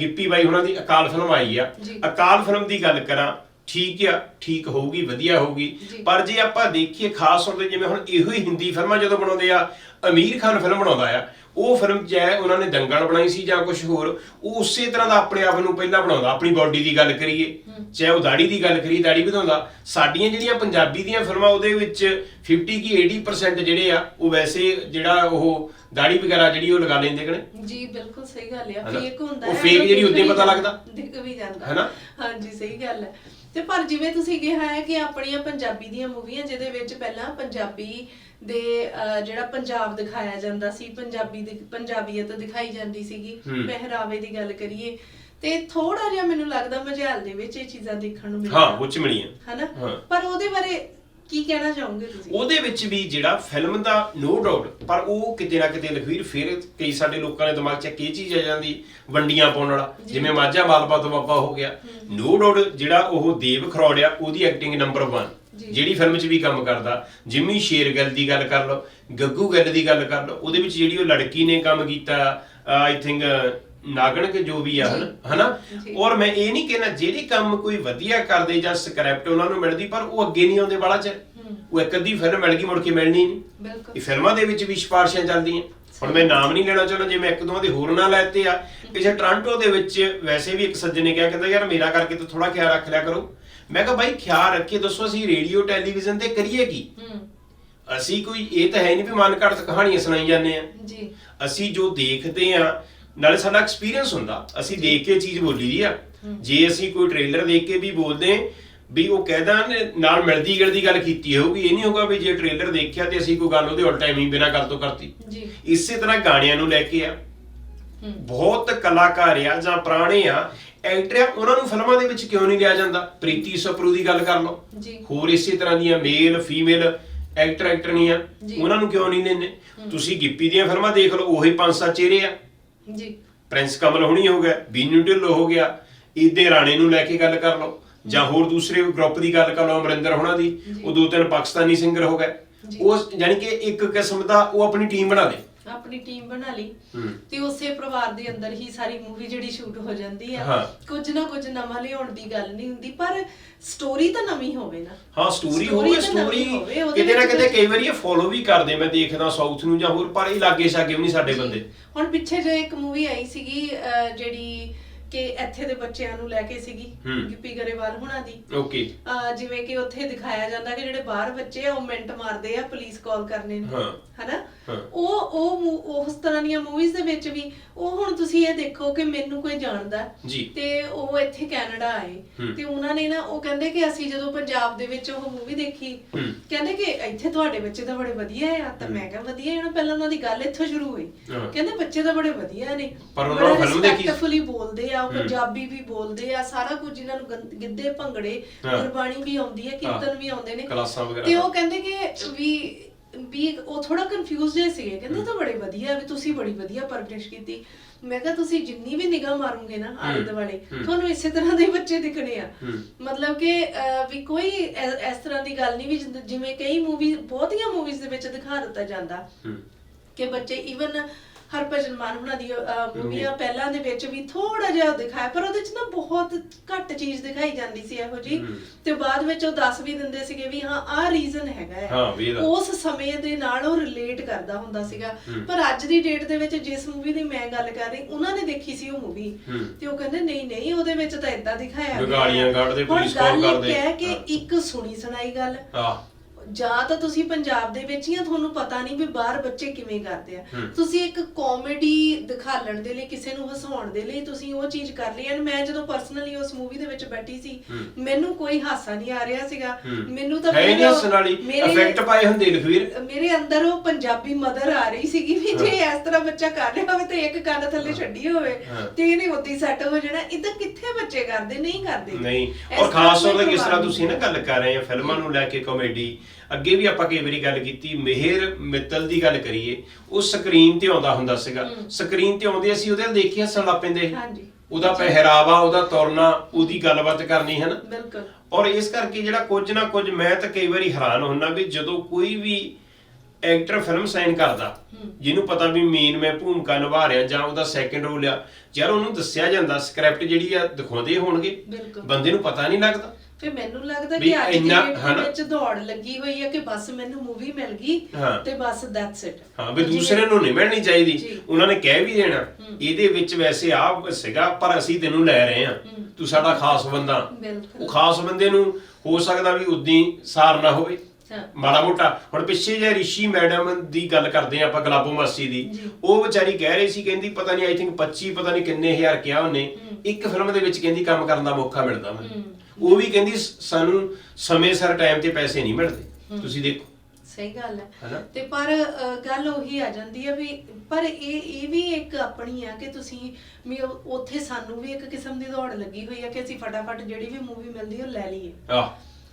Speaker 1: ਗਿੱਪੀ ਬਾਈ ਉਹਨਾਂ ਦੀ ਅਕਾਲ ਫਿਲਮ ਆਈ ਆ। ਅਕਾਲ ਫਿਲਮ ਦੀ ਗੱਲ ਕਰਾਂ ਠੀਕ ਆ ਠੀਕ ਹੋਊਗੀ ਵਧੀਆ ਹੋਊਗੀ। ਪਰ ਜੇ ਆਪਾਂ ਦੇਖੀਏ ਖਾਸ ਤੌਰ ਤੇ ਜਿਵੇਂ ਹੁਣ ਇਹੋ ਹੀ ਹਿੰਦੀ ਫਿਲਮਾਂ ਜਦੋਂ ਬਣਾਉਂਦੇ ਆ ਅਮੀਰ ਖਾਨ ਫਿਲਮ ਬਣਾਉਂਦਾ ਆ ਉਹ ਫਿਲਮ ਚਾਹੇ ਉਹਨਾਂ ਨੇ ਦੰਗਲ ਬਣਾਈ ਸੀ ਜਾਂ ਕੁਝ ਹੋਰ ਉਹ ਉਸੇ ਤਰ੍ਹਾਂ ਦਾ ਆਪਣੇ ਆਪ ਨੂੰ ਪਹਿਲਾਂ ਬਣਾਉਂਦਾ ਆਪਣੀ ਬਾਡੀ ਦੀ ਗੱਲ ਕਰੀਏ ਚਾਹੇ ਉਹ ਦਾੜੀ ਦੀ ਗੱਲ ਕਰੀਏ ਦਾੜੀ ਵਧਾਉਂਦਾ ਸਾਡੀਆਂ ਜਿਹੜੀਆਂ ਪੰਜਾਬੀ ਦੀਆਂ ਫਿਲਮਾਂ ਉਹਦੇ ਵਿੱਚ 50 ਕੀ 80% ਜਿਹੜੇ ਆ ਉਹ ਵੈਸੇ ਜਿਹੜਾ ਉਹ ਦਾੜੀ ਵਗੈਰਾ ਜਿਹੜੀ ਉਹ ਲਗਾ ਲੈਂਦੇ ਕਨੇ
Speaker 2: ਜੀ ਬਿਲਕੁਲ ਸਹੀ ਗੱਲ ਆ? ਫੇਕ ਹੁੰਦਾ
Speaker 1: ਉਹ
Speaker 2: ਹੈ,
Speaker 1: fake ਜਿਹੜੀ ਹੀ
Speaker 2: ਵੀ
Speaker 1: ਪਤਾ ਲੱਗਦਾ।
Speaker 2: ਦਿਖ ਵੀ ਜਾਂਦਾ
Speaker 1: ਹੈਨਾ?
Speaker 2: ਹਾਂਜੀ ਸਹੀ ਗੱਲ ਹੈ ਤੇ ਪਰ ਜਿਵੇਂ ਤੁਸੀਂ ਕਿਹਾ ਹੈ ਕਿ ਆਪਣੀਆਂ ਪੰਜਾਬੀ ਦੀਆਂ ਮੂਵੀਆਂ ਜਿਹਦੇ ਵਿੱਚ ਪਹਿਲਾਂ ਪੰਜਾਬੀ ਦੇ ਅਹ, ਜਿਹੜਾ ਪੰਜਾਬ ਦਿਖਾਇਆ ਜਾਂਦਾ ਸੀ ਪੰਜਾਬੀ ਦੀ ਪੰਜਾਬੀਅਤ ਦਿਖਾਈ ਜਾਂਦੀ ਸੀਗੀ
Speaker 1: ਹੂੰ।
Speaker 2: ਪਹਿਰਾਵੇ ਦੀ ਗੱਲ ਕਰੀਏ ਤੇ ਥੋੜਾ ਜਿਹਾ ਮੈਨੂੰ ਲੱਗਦਾ ਮਝੈਲ ਦੇ ਵਿੱਚ ਇਹ ਚੀਜ਼ਾਂ ਦੇਖਣ ਨੂੰ
Speaker 1: ਹਾਂ
Speaker 2: ਮਿਲਦੀਆਂ
Speaker 1: ਉੱਚ ਮਿਲੀਆਂ
Speaker 2: ਹਨਾ
Speaker 1: ਹਾਂ।
Speaker 2: ਪਰ ਉਹਦੇ ਬਾਰੇ ਕੀ ਕਹਿਣਾ ਚਾਹੋਗੇ ਤੁਸੀਂ?
Speaker 1: ਉਹਦੇ ਵਿੱਚ ਵੀ ਜਿਹੜਾ ਫਿਲਮ ਦਾ ਨੋ ਡਾਊਟ ਪਰ ਉਹ ਕਿਤੇ ਨਾ ਕਿਤੇ ਲਖਵੀਰ ਫਿਰ ਕਈ ਸਾਡੇ ਲੋਕਾਂ ਦੇ ਦਿਮਾਗ 'ਚ ਇਹ ਚੀਜ਼ ਆ ਜਾਂਦੀ ਵੰਡੀਆਂ ਪਾਉਣ ਵਾਲਾ। ਜਿਵੇਂ ਮਾਝਾ ਮਾਲਵਾ ਤੋਂ ਬਾਬਾ ਹੋ ਗਿਆ। ਨੋ ਡਾਊਟ ਜਿਹੜਾ ਉਹ ਦੇਵ ਖਰੋੜ ਆ ਉਹਦੀ ਐਕਟਿੰਗ ਨੰਬਰ 1
Speaker 2: ਜੀ।
Speaker 1: ਜਿਹੜੀ ਫਿਲਮ 'ਚ ਵੀ ਕੰਮ ਕਰਦਾ। ਜਿੰਮੀ ਸ਼ੇਰਗਿੱਲ ਦੀ ਗੱਲ ਕਰ ਲਓ ਗੱਗੂ ਗਿੱਲ ਦੀ ਗੱਲ ਕਰ ਲਓ ਉਹਦੇ ਵਿੱਚ ਜਿਹੜੀ ਉਹ ਲੜਕੀ ਨੇ ਕੰਮ ਕੀਤਾ ਆਈ ਥਿੰਕ ਨਾਗਣ ਕੇ ਜੋ ਵੀ ਆ। ਹਨਾ। ਔਰ ਮੈਂ ਇਹ ਨਹੀਂ ਕਹਿਣਾ ਜਿਹੜੀ ਕੰਮ ਕੋਈ ਵਧੀਆ ਕਰਦੇ ਜਾਂ ਸਕ੍ਰਿਪਟ ਉਹਨਾਂ ਨੂੰ ਮਿਲਦੀ ਪਰ ਉਹ ਅੱਗੇ ਨਹੀਂ ਆਉਂਦੇ ਬਾਲਾ ਚਿਰ। ਉਹ ਇੱਕ ਅੱਧੀ ਫਿਲਮ ਮਿਲ ਗਈ ਮੁੜ ਕੇ ਮਿਲਣੀ ਨਹੀਂ।
Speaker 2: ਬਿਲਕੁਲ।
Speaker 1: ਇਹ ਫਿਲਮਾਂ ਦੇ ਵਿੱਚ ਵੀ ਸਿਫਾਰਸ਼ਾਂ ਚੱਲਦੀਆਂ। ਹੁਣ ਮੈਂ ਨਾਮ ਨਹੀਂ ਲੈਣਾ ਚਾਹੁੰਦਾ ਜੇ ਮੈਂ ਇੱਕ ਦੋ ਦੇ ਹੋਰ ਨਾਂ ਲੈਤੇ ਆ। ਪਿਛੇ ਟ੍ਰਾਂਟੋ ਦੇ ਵਿੱਚ ਵੈਸੇ ਵੀ ਇੱਕ ਸੱਜਣ ਨੇ ਕਿਹਾ ਕਹਿੰਦਾ ਯਾਰ ਮੇਰਾ ਕਰਕੇ ਤੂੰ ਥੋੜਾ ਖਿਆਲ ਰੱਖ ਲਿਆ ਕਰੋ। ਮੈਂ ਕਿਹਾ ਬਾਈ ਖਿਆਲ ਰੱਖੀਏ ਦੱਸੋ ਅਸੀਂ ਰੇਡੀਓ ਟੈਲੀਵਿਜ਼ਨ ਤੇ ਕਰੀਏ ਕੀ? ਅਸੀਂ ਕੋਈ ਇਹ ਤਾਂ ਹੈ ਨਹੀਂ ਵੀ ਮਨ ਘੜਤ ਕਹਾਣੀਆਂ ਸੁਣਾਈ ਜਾਂਦੇ ਆ।
Speaker 2: ਜੀ।
Speaker 1: ਅਸੀਂ ਜੋ ਦੇਖਦੇ ਆ ਨਾਲੇ ਸਾਡਾ ਐਕਸਪੀਰੀਅੰਸ ਹੁੰਦਾ। ਅਸੀਂ ਦੇਖ ਕੇ ਚੀਜ਼ ਬੋਲੀ ਦੀ ਆ। ਜੇ ਅਸੀਂ ਕੋਈ ਟ੍ਰੇਲਰ ਦੇਖ ਕੇ ਵੀ ਬੋਲਦੇ ਵੀ ਉਹ ਕਹਿਦਾ ਨਾਲ ਮਿਲਦੀ ਗਿਲਦੀ ਗੱਲ ਕੀਤੀ ਹੋਊਗੀ ਇਹ ਨਹੀਂ ਹੋਗਾ ਵੀ ਜੇ ਟ੍ਰੇਲਰ ਦੇਖਿਆ ਤੇ ਅਸੀਂ ਕੋਈ ਗੱਲ ਉਹਦੇ ਉਲਟਾ ਹੀ ਬਿਨਾਂ ਗੱਲ ਤੋਂ ਕਰਤੀ।
Speaker 2: ਜੀ।
Speaker 1: ਇਸੇ ਤਰ੍ਹਾਂ ਗਾਣਿਆਂ ਨੂੰ ਲੈ ਕੇ ਆ। ਬਹੁਤ ਕਲਾਕਾਰ ਆ ਜਾਂ ਪੁਰਾਣੇ ਆ ਐਕਟਰ ਆ ਉਹਨਾਂ ਨੂੰ ਫਿਲਮਾਂ ਦੇ ਵਿੱਚ ਕਿਉਂ ਨਹੀਂ ਲਿਆ ਜਾਂਦਾ? ਪ੍ਰੀਤੀ ਸਪਰੂ ਦੀ ਗੱਲ ਕਰ ਲਓ।
Speaker 2: ਜੀ।
Speaker 1: ਹੋਰ ਇਸੇ ਤਰ੍ਹਾਂ ਦੀਆਂ ਮੇਲ ਫੀਮੇਲ ਐਕਟਰ ਐਕਟਰਨੀਆਂ। ਉਹਨਾਂ ਨੂੰ ਕਿਉਂ ਨਹੀਂ ਲੈਂਦੇ ਤੁਸੀਂ ਗਿੱਪੀ ਦੀਆਂ ਫਿਲਮਾਂ ਦੇਖ ਲਓ ਉਹੀ ਪੰਜ ਸੱਤ ਚਿਹਰੇ ਆ।
Speaker 2: ਜੀ
Speaker 1: ਪ੍ਰਿੰਸ ਕਮਲ ਹੁਣੀ ਹੋ ਗਿਆ ਬੀਨੂ ਢਿੱਲੋਂ ਹੋ ਗਿਆ ਇਦੇ ਰਾਣੇ ਨੂੰ ਲੈ ਕੇ ਗੱਲ ਕਰ ਲਓ ਜਾਂ ਹੋਰ ਦੂਸਰੇ ਗਰੁੱਪ ਦੀ ਗੱਲ ਕਰ ਲਓ ਅਮਰਿੰਦਰ ਹੋਣਾ ਦੀ। ਉਹ ਦੋ ਤਿੰਨ ਪਾਕਿਸਤਾਨੀ ਸਿੰਗਰ ਹੋ ਗਏ। ਉਹ ਯਾਨੀ ਕਿ ਇੱਕ ਕਿਸਮ ਦਾ ਉਹ ਆਪਣੀ ਟੀਮ ਬਣਾ ਲੇ
Speaker 2: ਆਪਣੀ ਟੀਮ ਬਣਾ ਲਈ
Speaker 1: ਹੂੰ
Speaker 2: ਤੇ ਉਸੇ ਪਰਿਵਾਰ ਦੇ ਅੰਦਰ ਹੀ ਸਾਰੀ ਮੂਵੀ ਜਿਹੜੀ ਸ਼ੂਟ ਹੋ ਜਾਂਦੀ ਆ
Speaker 1: ਹਾਂ।
Speaker 2: ਕੁਝ ਨਾ ਕੁਝ ਨਵਾਂ ਲਿਆਉਣ ਦੀ ਗੱਲ ਨਹੀਂ ਹੁੰਦੀ ਪਰ ਸਟੋਰੀ ਤਾਂ ਨਵੀਂ ਹੋਵੇ ਨਾ
Speaker 1: ਹਾਂ ਸਟੋਰੀ
Speaker 2: Story
Speaker 1: ਹੋਵੇ
Speaker 2: ਤਾਂ
Speaker 1: ਸਟੋਰੀ
Speaker 2: ਨਵੀਂ ਹੋਵੇ, ਉਹਦੇ
Speaker 1: ਕਿਤੇ ਨਾ
Speaker 2: ਵਿੱਚ
Speaker 1: ਕਿਤੇ ਕਈ ਵਾਰੀ ਇਹ ਫੋਲੋ ਵੀ ਕਰਦੇ ਮੈਂ ਦੇਖਦਾ ਸਾਊਥ ਨੂੰ ਜਾਂ ਹੋਰ ਪਰ ਇਹ ਲਾਗੇ ਛਾਗੇ ਵੀ ਨਹੀਂ ਸਾਡੇ
Speaker 2: ਜੀ।
Speaker 1: ਬੰਦੇ
Speaker 2: ਹੁਣ ਪਿੱਛੇ ਜੇ ਇੱਕ ਮੂਵੀ ਆਈ ਸੀਗੀ ਅਹ, ਜਿਹੜੀ ਕਿ ਇੱਥੇ ਦੇ ਬੱਚਿਆਂ ਨੂੰ ਲੈ ਕੇ ਸੀਗੀ
Speaker 1: ਹੂੰ।
Speaker 2: ਗਿੱਪੀ ਗਰੇਵਾਲ ਹੁਣਾਂ ਦੀ
Speaker 1: ਓਕੇ
Speaker 2: ਅਹ, ਜਿਵੇਂ ਕਿ ਉੱਥੇ ਦਿਖਾਇਆ ਜਾਂਦਾ ਕਿ ਜਿਹੜੇ ਬਾਹਰ ਬੱਚੇ ਆ ਉਹ ਮਿੰਟ ਮਾਰਦੇ ਆ ਪੁਲਿਸ ਕਾਲ ਕਰਨੇ ਨੂੰ
Speaker 1: ਹਾਂ।
Speaker 2: ਹਨਾ। ਉਹ ਉਹ ਉਸ ਤਰ੍ਹਾਂ ਦੀਆਂ ਮੂਵੀਜ਼ ਦੇ ਵਿੱਚ ਵੀ ਉਹ ਹੁਣ ਤੁਸੀਂ ਇਹ ਦੇਖੋ ਕਿ ਮੈਨੂੰ ਕੋਈ ਜਾਣਦਾ ਤੇ ਉਹ ਇੱਥੇ ਕੈਨੇਡਾ ਆਏ। ਤੇ ਉਹਨਾਂ ਨੇ ਨਾ ਉਹ ਕਹਿੰਦੇ ਕਿ ਅਸੀਂ ਜਦੋਂ ਪੰਜਾਬ ਦੇ ਵਿੱਚ ਉਹ ਮੂਵੀ ਦੇਖੀ। ਕਹਿੰਦੇ ਕਿ ਇੱਥੇ ਤੁਹਾਡੇ ਬੱਚੇ ਤਾਂ ਬੜੇ ਵਧੀਆ ਆ ਤਾਂ ਮੈਂ ਕਿਹਾ ਵਧੀਆ ਆ ਨਾ ਪਹਿਲਾਂ ਉਹਨਾਂ ਦੀ ਗੱਲ ਇੱਥੋਂ ਸ਼ੁਰੂ ਹੋਈ। ਕਹਿੰਦੇ ਬੱਚੇ ਤਾਂ ਬੜੇ ਵਧੀਆ ਨੇ
Speaker 1: ਪਰ ਉਹਨਾਂ ਨੂੰ film ਦੇਖੀ-
Speaker 2: respectfully ਬੋਲਦੇ ਆ। ਪੰਜਾਬੀ ਵੀ ਬੋਲਦੇ ਆ ਸਾਰਾ ਕੁਝ ਇਹਨਾਂ ਨੂੰ ਗਿੱਧੇ ਭੰਗੜੇ। ਗੁਰਬਾਣੀ ਵੀ ਆਉਂਦੀ ਹੈ ਕੀਰਤਨ। ਵੀ ਆਉਂਦੇ ਨੇ
Speaker 1: ਕਲਾਸਾਂ ਵਗੈਰਾ
Speaker 2: ਤੇ ਉਹ ਕਹਿੰਦੇ ਕਿ ਵੀ ਵੀ ਉਹ ਥੋੜਾ ਕਨਫਿਊਜ਼ ਜੇ ਸੀਗੇ ਕਹਿੰਦੇ ਤਾਂ ਬੜੇ ਵਧੀਆ ਵੀ ਤੁਸੀਂ ਬੜੀ ਵਧੀਆ ਪਰਵਰਿਸ਼ ਕੀਤੀ ਮੈਂ ਕਿਹਾ ਤੁਸੀਂ ਜਿੰਨੀ ਵੀ ਨਿਗਾਹ ਮਾਰੋਗੇ ਨਾ ਆਲੇ ਦੁਆਲੇ। ਤੁਹਾਨੂੰ ਇਸੇ ਤਰ੍ਹਾਂ ਦੇ ਬੱਚੇ ਦਿਖਣੇ ਆ। ਮਤਲਬ ਕਿ ਵੀ ਕੋਈ ਇਸ ਤਰ੍ਹਾਂ ਦੀ ਗੱਲ ਨਹੀਂ ਵੀ ਜਿਵੇਂ ਕਈ ਮੂਵੀ ਬਹੁਤੀਆਂ ਮੂਵੀਜ਼ ਦੇ ਵਿੱਚ ਦਿਖਾ ਦਿੱਤਾ ਜਾਂਦਾ ਕਿ ਬੱਚੇ ਇਵਨ ਹਰਭਜਨ ਮਾਨ ਹੁਣਾਂ ਦੀ ਮੂਵੀਆਂ
Speaker 1: ਹੂੰ।
Speaker 2: ਪਹਿਲਾਂ ਦੇ ਵਿੱਚ ਵੀ ਥੋੜਾ ਜਿਹਾ ਦਿਖਾਇਆ ਪਰ ਉਹਦੇ ਚ ਨਾ ਬਹੁਤ ਘੱਟ ਚੀਜ਼ ਦਿਖਾਈ ਜਾਂਦੀ ਸੀ ਇਹੋ ਜੀ
Speaker 1: ਹੂੰ।
Speaker 2: ਤੇ ਬਾਅਦ ਵਿੱਚ ਉਹ ਦੱਸ ਵੀ ਦਿੰਦੇ ਸੀਗੇ ਵੀ ਹਾਂ ਆਹ ਰੀਜ਼ਨ ਹੈਗਾ ਹੈ
Speaker 1: ਹਾਂ।
Speaker 2: ਉਸ ਸਮੇਂ ਦੇ ਨਾਲ ਉਹ ਰਿਲੇਟ ਕਰਦਾ ਹੁੰਦਾ ਸੀਗਾ
Speaker 1: ਹੂੰ।
Speaker 2: ਪਰ ਅੱਜ ਦੀ ਡੇਟ ਦੇ ਵਿੱਚ ਜਿਸ ਮੂਵੀ ਦੀ ਮੈਂ ਗੱਲ ਕਰ ਰਹੀ ਉਹਨਾਂ ਨੇ ਦੇਖੀ ਸੀ ਉਹ ਮੂਵੀ
Speaker 1: ਹੂੰ।
Speaker 2: ਤੇ ਉਹ ਕਹਿੰਦੇ ਨਹੀਂ ਨਹੀਂ ਉਹਦੇ ਵਿੱਚ ਤਾਂ ਇਦਾਂ ਦਿਖਾਇਆ
Speaker 1: ਗਾਲੀਆਂ
Speaker 2: ਹੈ।
Speaker 1: ਕੱਢਦੇ,
Speaker 2: ਹੁਣ
Speaker 1: ਪੁਲਿਸ ਕਾਲ
Speaker 2: ਗੱਲ
Speaker 1: ਕਰਦੇ।
Speaker 2: ਇਹ ਹੈ ਕਿ
Speaker 1: ਹਾਂ।
Speaker 2: ਇੱਕ ਸੁਣੀ ਸੁਣਾਈ ਗੱਲ
Speaker 1: ਆਹ
Speaker 2: ਜਾਂ ਤਾਂ ਤੁਸੀਂ ਪੰਜਾਬ ਦੇ ਵਿੱਚ ਹੀ ਆ ਤੁਹਾਨੂੰ ਪਤਾ ਨਹੀਂ ਵੀ ਬਾਹਰ ਬੱਚੇ ਕਿਵੇਂ ਕਰਦੇ ਆ।
Speaker 1: ਹੂੰ।
Speaker 2: ਤੁਸੀਂ ਇੱਕ ਕਾਮੇਡੀ ਦਿਖਾਲਣ ਦੇ ਲਈ ਕਿਸੇ ਨੂੰ ਹਸਾਉਣ ਦੇ ਲਈ ਤੁਸੀਂ ਉਹ ਚੀਜ਼ ਕਰ ਲਈ। ਐਂਡ ਮੈਂ ਜਦੋਂ ਪਰਸਨਲੀ ਉਸ ਮੂਵੀ ਦੇ ਵਿੱਚ ਬੈਠੀ ਸੀ
Speaker 1: ਹੂੰ।
Speaker 2: ਮੈਨੂੰ ਕੋਈ ਹਾਸਾ ਨਹੀਂ ਆ ਰਿਹਾ ਸੀਗਾ।
Speaker 1: ਹੂੰ।
Speaker 2: ਮੈਨੂੰ ਤਾਂ
Speaker 1: ਹੈ
Speaker 2: ਮੇਰੇ-
Speaker 1: ਇਫੈਕਟ ਪਾਏ ਹੁੰਦੇ ਲਖਵੀਰ
Speaker 2: ਮੇਰੇ ਅੰਦਰ ਉਹ ਪੰਜਾਬੀ ਮਦਰ ਆ ਰਹੀ ਸੀਗੀ ਵੀ ਜੇ ਇਸ ਤਰ੍ਹਾਂ ਬੱਚਾ ਕਰ ਰਿਹਾ ਹੋਵੇ ਤੇ ਇੱਕ ਕੰਨ ਥੱਲੇ ਛੱਡੀ ਹੋਵੇ
Speaker 1: ਹਾਂ।
Speaker 2: ਤੇ ਇਹਨੇ ਉੱਦੀ ਸੈੱਟ ਹੋ ਜਾਣਾ। ਇਦਾਂ ਕਿੱਥੇ ਬੱਚੇ ਕਰਦੇ ਨਹੀਂ ਕਰਦੇ।
Speaker 1: ਨਹੀਂ। ਔਰ ਖਾਸ ਤੌਰ ਤੇ ਜਿਸ ਤਰ੍ਹਾਂ ਤੁਸੀਂ ਨਾ ਗੱਲ ਕਰ ਰਹੇ ਆ ਫਿਲਮਾਂ ਨੂੰ ਲੈ ਕੇ ਕਾਮੇਡੀ ਅੱਗੇ ਵੀ ਆਪਾਂ ਕਈ ਵਾਰੀ ਗੱਲ ਕੀਤੀ ਮਿਹਰ ਮਿੱਤਲ ਦੀ ਗੱਲ ਕਰੀਏ ਉਹ ਸਕਰੀਨ ਤੇ ਆਉਂਦਾ ਹੁੰਦਾ ਸੀਗਾ। ਸਕਰੀਨ ਤੇ ਆਉਂਦੇ ਅਸੀਂ ਉਹਦੇ ਵੱਲ ਦੇਖ ਕੇ ਹੱਸਣ ਲੱਗ ਪੈਂਦੇ
Speaker 2: ਹਾਂਜੀ।
Speaker 1: ਉਹਦਾ ਪਹਿਰਾਵਾ ਉਹਦਾ ਤੁਰਨਾ ਉਹਦੀ ਗੱਲਬਾਤ ਕਰਨੀ ਹੈ ਨਾ
Speaker 2: ਬਿਲਕੁਲ
Speaker 1: ਔਰ ਇਸ ਕਰਕੇ ਜਿਹੜਾ ਕੁਝ ਨਾ ਕੁਝ ਮੈਂ ਤਾਂ ਕਈ ਵਾਰੀ ਹੈਰਾਨ ਹੁੰਨਾ ਵੀ ਜਦੋਂ ਕੋਈ ਵੀ ਐਕਟਰ ਫਿਲਮ ਸਾਈਨ ਕਰਦਾ। ਜਿਹਨੂੰ ਪਤਾ ਵੀ ਮੇਨ ਮੈਂ ਭੂਮਿਕਾ ਨਿਭਾ ਰਿਹਾ ਜਾਂ ਉਹਦਾ ਸੈਕੰਡ ਰੋਲ ਆ ਯਾਰ ਉਹਨੂੰ ਦੱਸਿਆ ਜਾਂਦਾ ਸਕ੍ਰਿਪਟ ਜਿਹੜੀ ਆ ਦਿਖਾਉਂਦੇ ਹੋਣਗੇ। ਬੰਦੇ ਨੂੰ ਪਤਾ ਨਹੀਂ ਲੱਗਦਾ
Speaker 2: ਫਿਰ ਮੈਨੂੰ ਲੱਗਦਾ
Speaker 1: ਵੀ
Speaker 2: ਕਿ ਅੱਜ ਦੀ
Speaker 1: ਇੰਨਾ-
Speaker 2: ਡੇਟ ਦੇ
Speaker 1: ਹਨਾ?
Speaker 2: ਵਿੱਚ ਦੌੜ ਲੱਗੀ ਹੋਈ ਹੈ ਕਿ ਬਸ ਮੈਨੂੰ ਮੂਵੀ ਮਿਲ ਗਈ
Speaker 1: ਹਾਂ।
Speaker 2: ਤੇ ਬਸ ਦੈਟਸ ਇਟ
Speaker 1: ਹਾਂ ਵੀ ਦੂਸਰੇ ਨੂੰ ਨਹੀਂ ਮਿਲਣੀ ਚਾਹੀਦੀ
Speaker 2: ਜੀ।
Speaker 1: ਉਹਨਾਂ ਨੇ ਕਹਿ ਵੀ ਦੇਣਾ। ਇਹਦੇ ਵਿੱਚ ਵੈਸੇ ਆ ਸੀਗਾ ਪਰ ਅਸੀਂ ਤੈਨੂੰ ਲੈ ਰਹੇ ਹਾਂ। ਤੂੰ ਸਾਡਾ ਖਾਸ ਬੰਦਾ
Speaker 2: ਬਿਲਕੁਲ।
Speaker 1: ਉਹ ਖਾਸ ਬੰਦੇ ਨੂੰ ਹੋ ਸਕਦਾ ਵੀ ਉਦੀ ਸਾਰ ਨਾ ਹੋਵੇ
Speaker 2: ਹਾਂ।
Speaker 1: ਮਾੜਾ ਮੋਟਾ ਹੁਣ ਪਿੱਛੇ ਜੇ ਰਿਸ਼ੀ ਮੈਡਮ ਦੀ ਗੱਲ ਕਰਦੇ ਆ ਆਪਾਂ ਗਲਾਬੋ ਮਾਸੀ ਦੀ
Speaker 2: ਜੀ।
Speaker 1: ਉਹ ਵਿਚਾਰੀ ਕਹਿ ਰਹੀ ਸੀ ਕਹਿੰਦੀ ਪਤਾ ਨਹੀਂ ਆਈ ਥਿੰਕ 25 ਪਤਾ ਨਹੀਂ ਕਿੰਨੇ ਹਜ਼ਾਰ ਕਿਹਾ ਉਹਨੇ। ਇੱਕ ਫਿਲਮ ਦੇ ਵਿੱਚ ਕਹਿੰਦੀ ਕੰਮ ਕਰਨ ਦਾ ਮੌਕਾ ਮਿਲਦਾ ਮੈਨੂੰ। ਉਹ ਵੀ ਕਹਿੰਦੀ ਸਾਨੂੰ ਸਮੇਂ ਸਿਰ ਟਾਈਮ ਤੇ ਪੈਸੇ ਨਹੀਂ ਮਿਲਦੇ। ਤੁਸੀਂ ਦੇਖੋ।
Speaker 2: ਸਹੀ ਗੱਲ ਹੈ? ਤੇ ਪਰ ਗੱਲ ਉਹੀ ਆ ਜਾਂਦੀ ਹੈ ਵੀ ਪਰ ਇਹ ਇਹ ਵੀ ਇੱਕ ਆਪਣੀ ਆ ਕਿ ਤੁਸੀਂ ਵੀ ਉੱਥੇ ਸਾਨੂੰ ਵੀ ਇੱਕ ਕਿਸਮ ਦੀ ਦੌੜ ਲੱਗੀ ਹੋਈ ਆ ਕਿ ਅਸੀਂ ਫਟਾਫਟ ਜਿਹੜੀ ਵੀ ਮੂਵੀ ਮਿਲਦੀ ਉਹ ਲੈ ਲਈਏ।
Speaker 1: ਆਹ।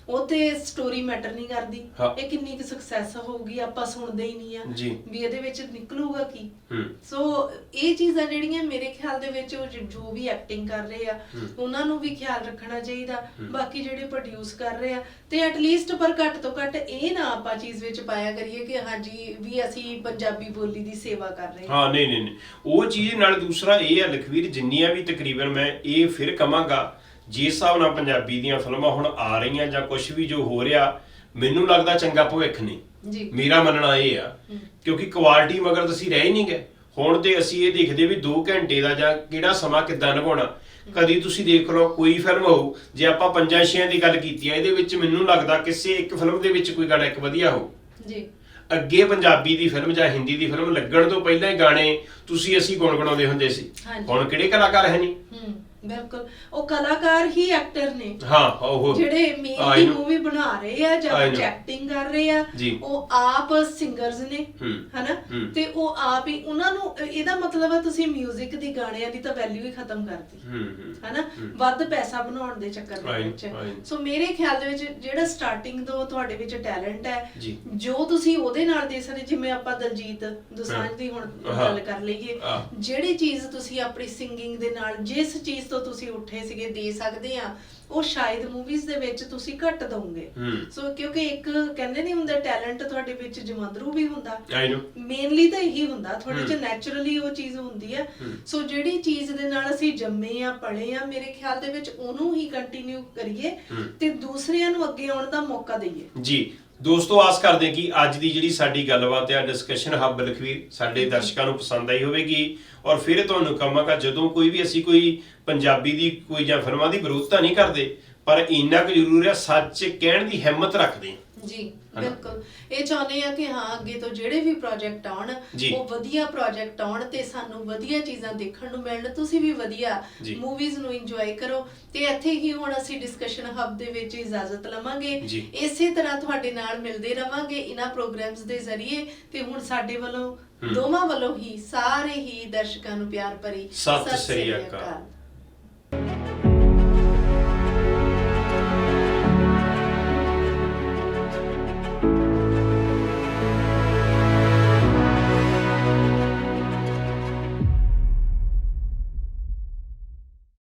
Speaker 2: ਉਹ ਤੇ ਸਟੋਰੀ ਮੈਟਰ ਨਹੀਂ ਕਰਦੀ
Speaker 1: ਹਾਂ।
Speaker 2: ਇਹ ਕਿੰਨੀ ਕੁ ਸਕਸੈਸ ਹੋਊਗੀ ਆਪਾਂ ਸੁਣਦੇ ਹੀ ਨਹੀਂ ਆ
Speaker 1: ਜੀ।
Speaker 2: ਵੀ ਇਹਦੇ ਵਿੱਚ ਨਿਕਲੂਗਾ ਕੀ
Speaker 1: ਹੂੰ
Speaker 2: ਸੋ ਇਹ ਚੀਜ਼ਾਂ ਜਿਹੜੀਆਂ ਮੇਰੇ ਖਿਆਲ ਦੇ ਵਿੱਚ ਉਹ ਜ- ਜੋ ਵੀ ਐਕਟਿੰਗ ਕਰ ਰਹੇ ਆ
Speaker 1: ਹੂੰ।
Speaker 2: ਉਹਨਾਂ ਨੂੰ ਵੀ ਖਿਆਲ ਰੱਖਣਾ ਚਾਹੀਦਾ
Speaker 1: ਹੂੰ।
Speaker 2: ਬਾਕੀ ਜਿਹੜੇ ਪ੍ਰੋਡਿਊਸ ਕਰ ਰਹੇ ਆ ਤੇ ਐਟਲੀਸਟ ਪਰ ਘੱਟ ਤੋਂ ਘੱਟ ਇਹ ਨਾ ਆਪਾਂ ਚੀਜ਼ ਵਿੱਚ ਪਾਇਆ ਕਰੀਏ ਕਿ ਹਾਂਜੀ ਵੀ ਅਸੀਂ ਪੰਜਾਬੀ ਬੋਲੀ ਦੀ ਸੇਵਾ ਕਰ ਰਹੇ ਹਾਂ
Speaker 1: ਹਾਂ ਨਹੀਂ ਨਹੀਂ ਨਹੀਂ ਉਹ ਚੀਜ਼ ਨਾਲ ਦੂਸਰਾ ਇਹ ਹੈ ਲਖਵੀਰ ਜਿੰਨੀਆਂ ਵੀ ਤਕਰੀਬਨ ਮੈਂ ਇਹ ਫਿਰ ਕਵਾਂਗਾ ਜਿਸ ਹਿਸਾਬ ਨਾਲ ਪੰਜਾਬੀ ਦੀਆਂ ਫਿਲਮਾਂ ਹੁਣ ਆ ਰਹੀਆਂ ਜਾਂ ਕੁਝ ਵੀ ਜੋ ਹੋ ਰਿਹਾ ਮੈਨੂੰ ਲੱਗਦਾ ਚੰਗਾ ਭਵਿੱਖ ਨਹੀਂ।
Speaker 2: ਜੀ।
Speaker 1: ਮੇਰਾ ਮੰਨਣਾ ਇਹ ਆ
Speaker 2: ਹੂੰ।
Speaker 1: ਕਿਉਂਕਿ ਕੁਆਲਿਟੀ ਮਗਰ ਤੁਸੀਂ ਰਹਿ ਹੀ ਨਹੀਂ ਗਏ। ਹੁਣ ਤੇ ਅਸੀਂ ਇਹ ਦੇਖਦੇ ਵੀ 2 ਘੰਟੇ ਦਾ ਜਾਂ ਕਿਹੜਾ ਸਮਾਂ ਕਿੱਦਾਂ ਲੰਘਾਉਣਾ ਕਦੀ ਤੁਸੀਂ ਦੇਖ ਲਓ ਕੋਈ ਫਿਲਮ ਹੋਊ ਜੇ ਆਪਾਂ ਪੰਜਾਂ ਛੇਆਂ ਦੀ ਗੱਲ ਕੀਤੀ ਆ ਇਹਦੇ ਵਿੱਚ ਮੈਨੂੰ ਲੱਗਦਾ ਕਿਸੇ ਇੱਕ ਫਿਲਮ ਦੇ ਵਿੱਚ ਕੋਈ ਗਾਣਾ ਇੱਕ ਵਧੀਆ ਹੋਊ।
Speaker 2: ਜੀ।
Speaker 1: ਅੱਗੇ ਪੰਜਾਬੀ ਦੀ ਫਿਲਮ ਜਾਂ ਹਿੰਦੀ ਦੀ ਫਿਲਮ ਲੱਗਣ ਤੋਂ ਪਹਿਲਾਂ ਹੀ ਗਾਣੇ ਤੁਸੀਂ ਅਸੀਂ ਗੁਣਗੁਣਾਉਂਦੇ ਹੁੰਦੇ ਸੀ। ਹੁਣ ਕਿਹੜੇ ਕਲਾਕਾਰ ਹੈ ਨਹੀਂ?
Speaker 2: ਹੂੰ। ਬਿਲਕੁਲ ਉਹ ਕਲਾਕਾਰ ਹੀ ਐਕਟਰ ਨੇ
Speaker 1: ਹਾਂ ਉਹ
Speaker 2: ਜਿਹੜੇ
Speaker 1: I
Speaker 2: ਮੇਨਲੀ
Speaker 1: know.
Speaker 2: ਮੂਵੀ ਬਣਾ ਰਹੇ ਆ ਜਾਂ
Speaker 1: I know.
Speaker 2: ਐਕਟਿੰਗ ਕਰ ਰਹੇ ਆ
Speaker 1: ਜੀ।
Speaker 2: ਉਹ ਆਪ ਸਿੰਗਰਸ ਨੇ
Speaker 1: ਹੂੰ।
Speaker 2: ਹਨਾ
Speaker 1: ਹੂੰ।
Speaker 2: ਤੇ ਉਹ ਆਪ ਹੀ ਉਹਨਾਂ ਨੂੰ ਇਹਦਾ ਮਤਲਬ ਹੈ ਤੁਸੀਂ 뮤직 ਦੀ ਗਾਣਿਆਂ ਦੀ ਤਾਂ ਵੈਲਿਊ ਹੀ ਖਤਮ ਕਰਤੀ
Speaker 1: ਹੂੰ ਹੂੰ
Speaker 2: ਹਨਾ ਵੱਧ ਪੈਸਾ ਬਣਾਉਣ ਦੇ ਚੱਕਰ ਦੇ
Speaker 1: Right,
Speaker 2: ਵਿੱਚ. ਸੋ ਮੇਰੇ ਖਿਆਲ ਦੇ ਵਿੱਚ ਜਿਹੜਾ ਸਟਾਰਟਿੰਗ ਤੋਂ ਤੁਹਾਡੇ ਵਿੱਚ ਟੈਲੈਂਟ ਹੈ
Speaker 1: ਜੀ।
Speaker 2: ਜੋ ਤੁਸੀਂ ਉਹਦੇ ਨਾਲ ਦੇ ਸਕਦੇ ਜਿਵੇਂ ਆਪਾਂ ਦਲਜੀਤ ਦੋਸਾਂਝ ਦੀ ਹੁਣ
Speaker 1: ਹਾਂ।
Speaker 2: ਗੱਲ ਕਰ ਲਈਏ
Speaker 1: ਹਾਂ।
Speaker 2: ਜਿਹੜੀ ਚੀਜ਼ ਤੁਸੀਂ ਆਪਣੀ ਸਿੰਗਿੰਗ ਦੇ ਨਾਲ ਜਿਸ ਚੀਜ਼ ਤੋਂ ਤੁਸੀਂ ਉੱਠੇ ਸੀਗੇ ਦੇ ਸਕਦੇ ਆ ਉਹ ਸ਼ਾਇਦ ਮੂਵੀਜ਼ ਦੇ ਵਿੱਚ ਤੁਸੀਂ ਘੱਟ ਦਵੋਗੇ।
Speaker 1: ਹੂੰ।
Speaker 2: ਸੋ ਕਿਉਂਕਿ ਇੱਕ ਕਹਿੰਦੇ ਨਹੀਂ ਹੁੰਦਾ ਟੈਲੈਂਟ ਤੁਹਾਡੇ ਵਿੱਚ ਜਮੰਦਰੂ ਵੀ ਹੁੰਦਾ।
Speaker 1: ਆਈ ਨੋ
Speaker 2: ਮੇਨਲੀ ਤਾਂ ਇਹੀ ਹੁੰਦਾ ਥੋੜੇ
Speaker 1: ਹਮ।
Speaker 2: ਜਿਹਾ ਨੈਚੁਰਲੀ ਉਹ ਚੀਜ਼ ਹੁੰਦੀ ਹੈ। ਸੋ ਜਿਹੜੀ ਚੀਜ਼ ਦੇ ਨਾਲ ਅਸੀਂ ਜੰਮੇ ਆ ਪਲੇ ਆ ਮੇਰੇ ਖਿਆਲ ਦੇ ਵਿੱਚ ਉਹਨੂੰ ਹੀ ਕੰਟੀਨਿਊ ਕਰੀਏ। ਤੇ ਦੂਸਰਿਆਂ ਨੂੰ ਅੱਗੇ ਆਉਣ ਦਾ ਮੌਕਾ ਦਈਏ।
Speaker 1: ਜੀ। ਦੋਸਤੋ ਆਸ ਕਰਦੇ ਕਿ ਅੱਜ ਦੀ ਜਿਹੜੀ ਸਾਡੀ ਗੱਲਬਾਤ ਹੈ ਡਿਸਕਸ਼ਨ ਹੱਬ ਲਖਵੀਰ ਸਾਡੇ ਦਰਸ਼ਕਾਂ ਨੂੰ ਪਸੰਦ ਆਈ ਹੋਵੇਗੀ ਔਰ ਫਿਰ ਤੁਹਾਨੂੰ ਕਹਾਂਗਾ ਜਦੋਂ ਕੋਈ ਵੀ ਅਸੀਂ ਕੋਈ ਪੰਜਾਬੀ ਦੀ ਕੋਈ ਜਾਂ ਫਿਲਮਾਂ ਦੀ ਵਿਰੋਧਤਾ ਨਹੀਂ ਕਰਦੇ ਪਰ ਇੰਨਾ ਕੁ ਜ਼ਰੂਰ ਹੈ ਸੱਚ ਕਹਿਣ ਦੀ ਹਿੰਮਤ ਰੱਖਦੇ ਹਾਂ
Speaker 2: ਜੀ? ਬਿਲਕੁਲ ਇਹ ਚਾਹੁੰਦੇ ਆ ਕਿ ਹਾਂ ਅੱਗੇ ਤੋਂ ਜਿਹੜੇ ਵੀ ਪ੍ਰੋਜੈਕਟ ਆਉਣ
Speaker 1: ਜੀ।
Speaker 2: ਉਹ ਵਧੀਆ ਪ੍ਰੋਜੈਕਟ ਆਉਣ ਤੇ ਸਾਨੂੰ ਵਧੀਆ ਚੀਜ਼ਾਂ ਦੇਖਣ ਨੂੰ ਮਿਲਣ ਤੁਸੀਂ ਵੀ ਵਧੀਆ
Speaker 1: ਜੀ।
Speaker 2: ਮੂਵੀਜ਼ ਨੂੰ ਇੰਜੋਏ ਕਰੋ ਤੇ ਇੱਥੇ ਹੀ ਹੁਣ ਅਸੀਂ ਡਿਸਕਸ਼ਨ ਹੱਬ ਦੇ ਵਿੱਚ ਇਜਾਜ਼ਤ ਲਵਾਂਗੇ
Speaker 1: ਜੀ।
Speaker 2: ਇਸੇ ਤਰ੍ਹਾਂ ਤੁਹਾਡੇ ਨਾਲ ਮਿਲਦੇ ਰਵਾਂਗੇ ਇਹਨਾਂ ਪ੍ਰੋਗਰਾਮਸ ਦੇ ਜ਼ਰੀਏ ਤੇ ਹੁਣ ਸਾਡੇ ਵੱਲੋਂ
Speaker 1: ਹਮ।
Speaker 2: ਦੋਵਾਂ ਵੱਲੋਂ ਹੀ ਸਾਰੇ ਹੀ ਦਰਸ਼ਕਾਂ ਨੂੰ ਪਿਆਰ ਭਰੀ
Speaker 1: ਸਤਿ ਸ੍ਰੀ।
Speaker 2: ਅਕਾਲ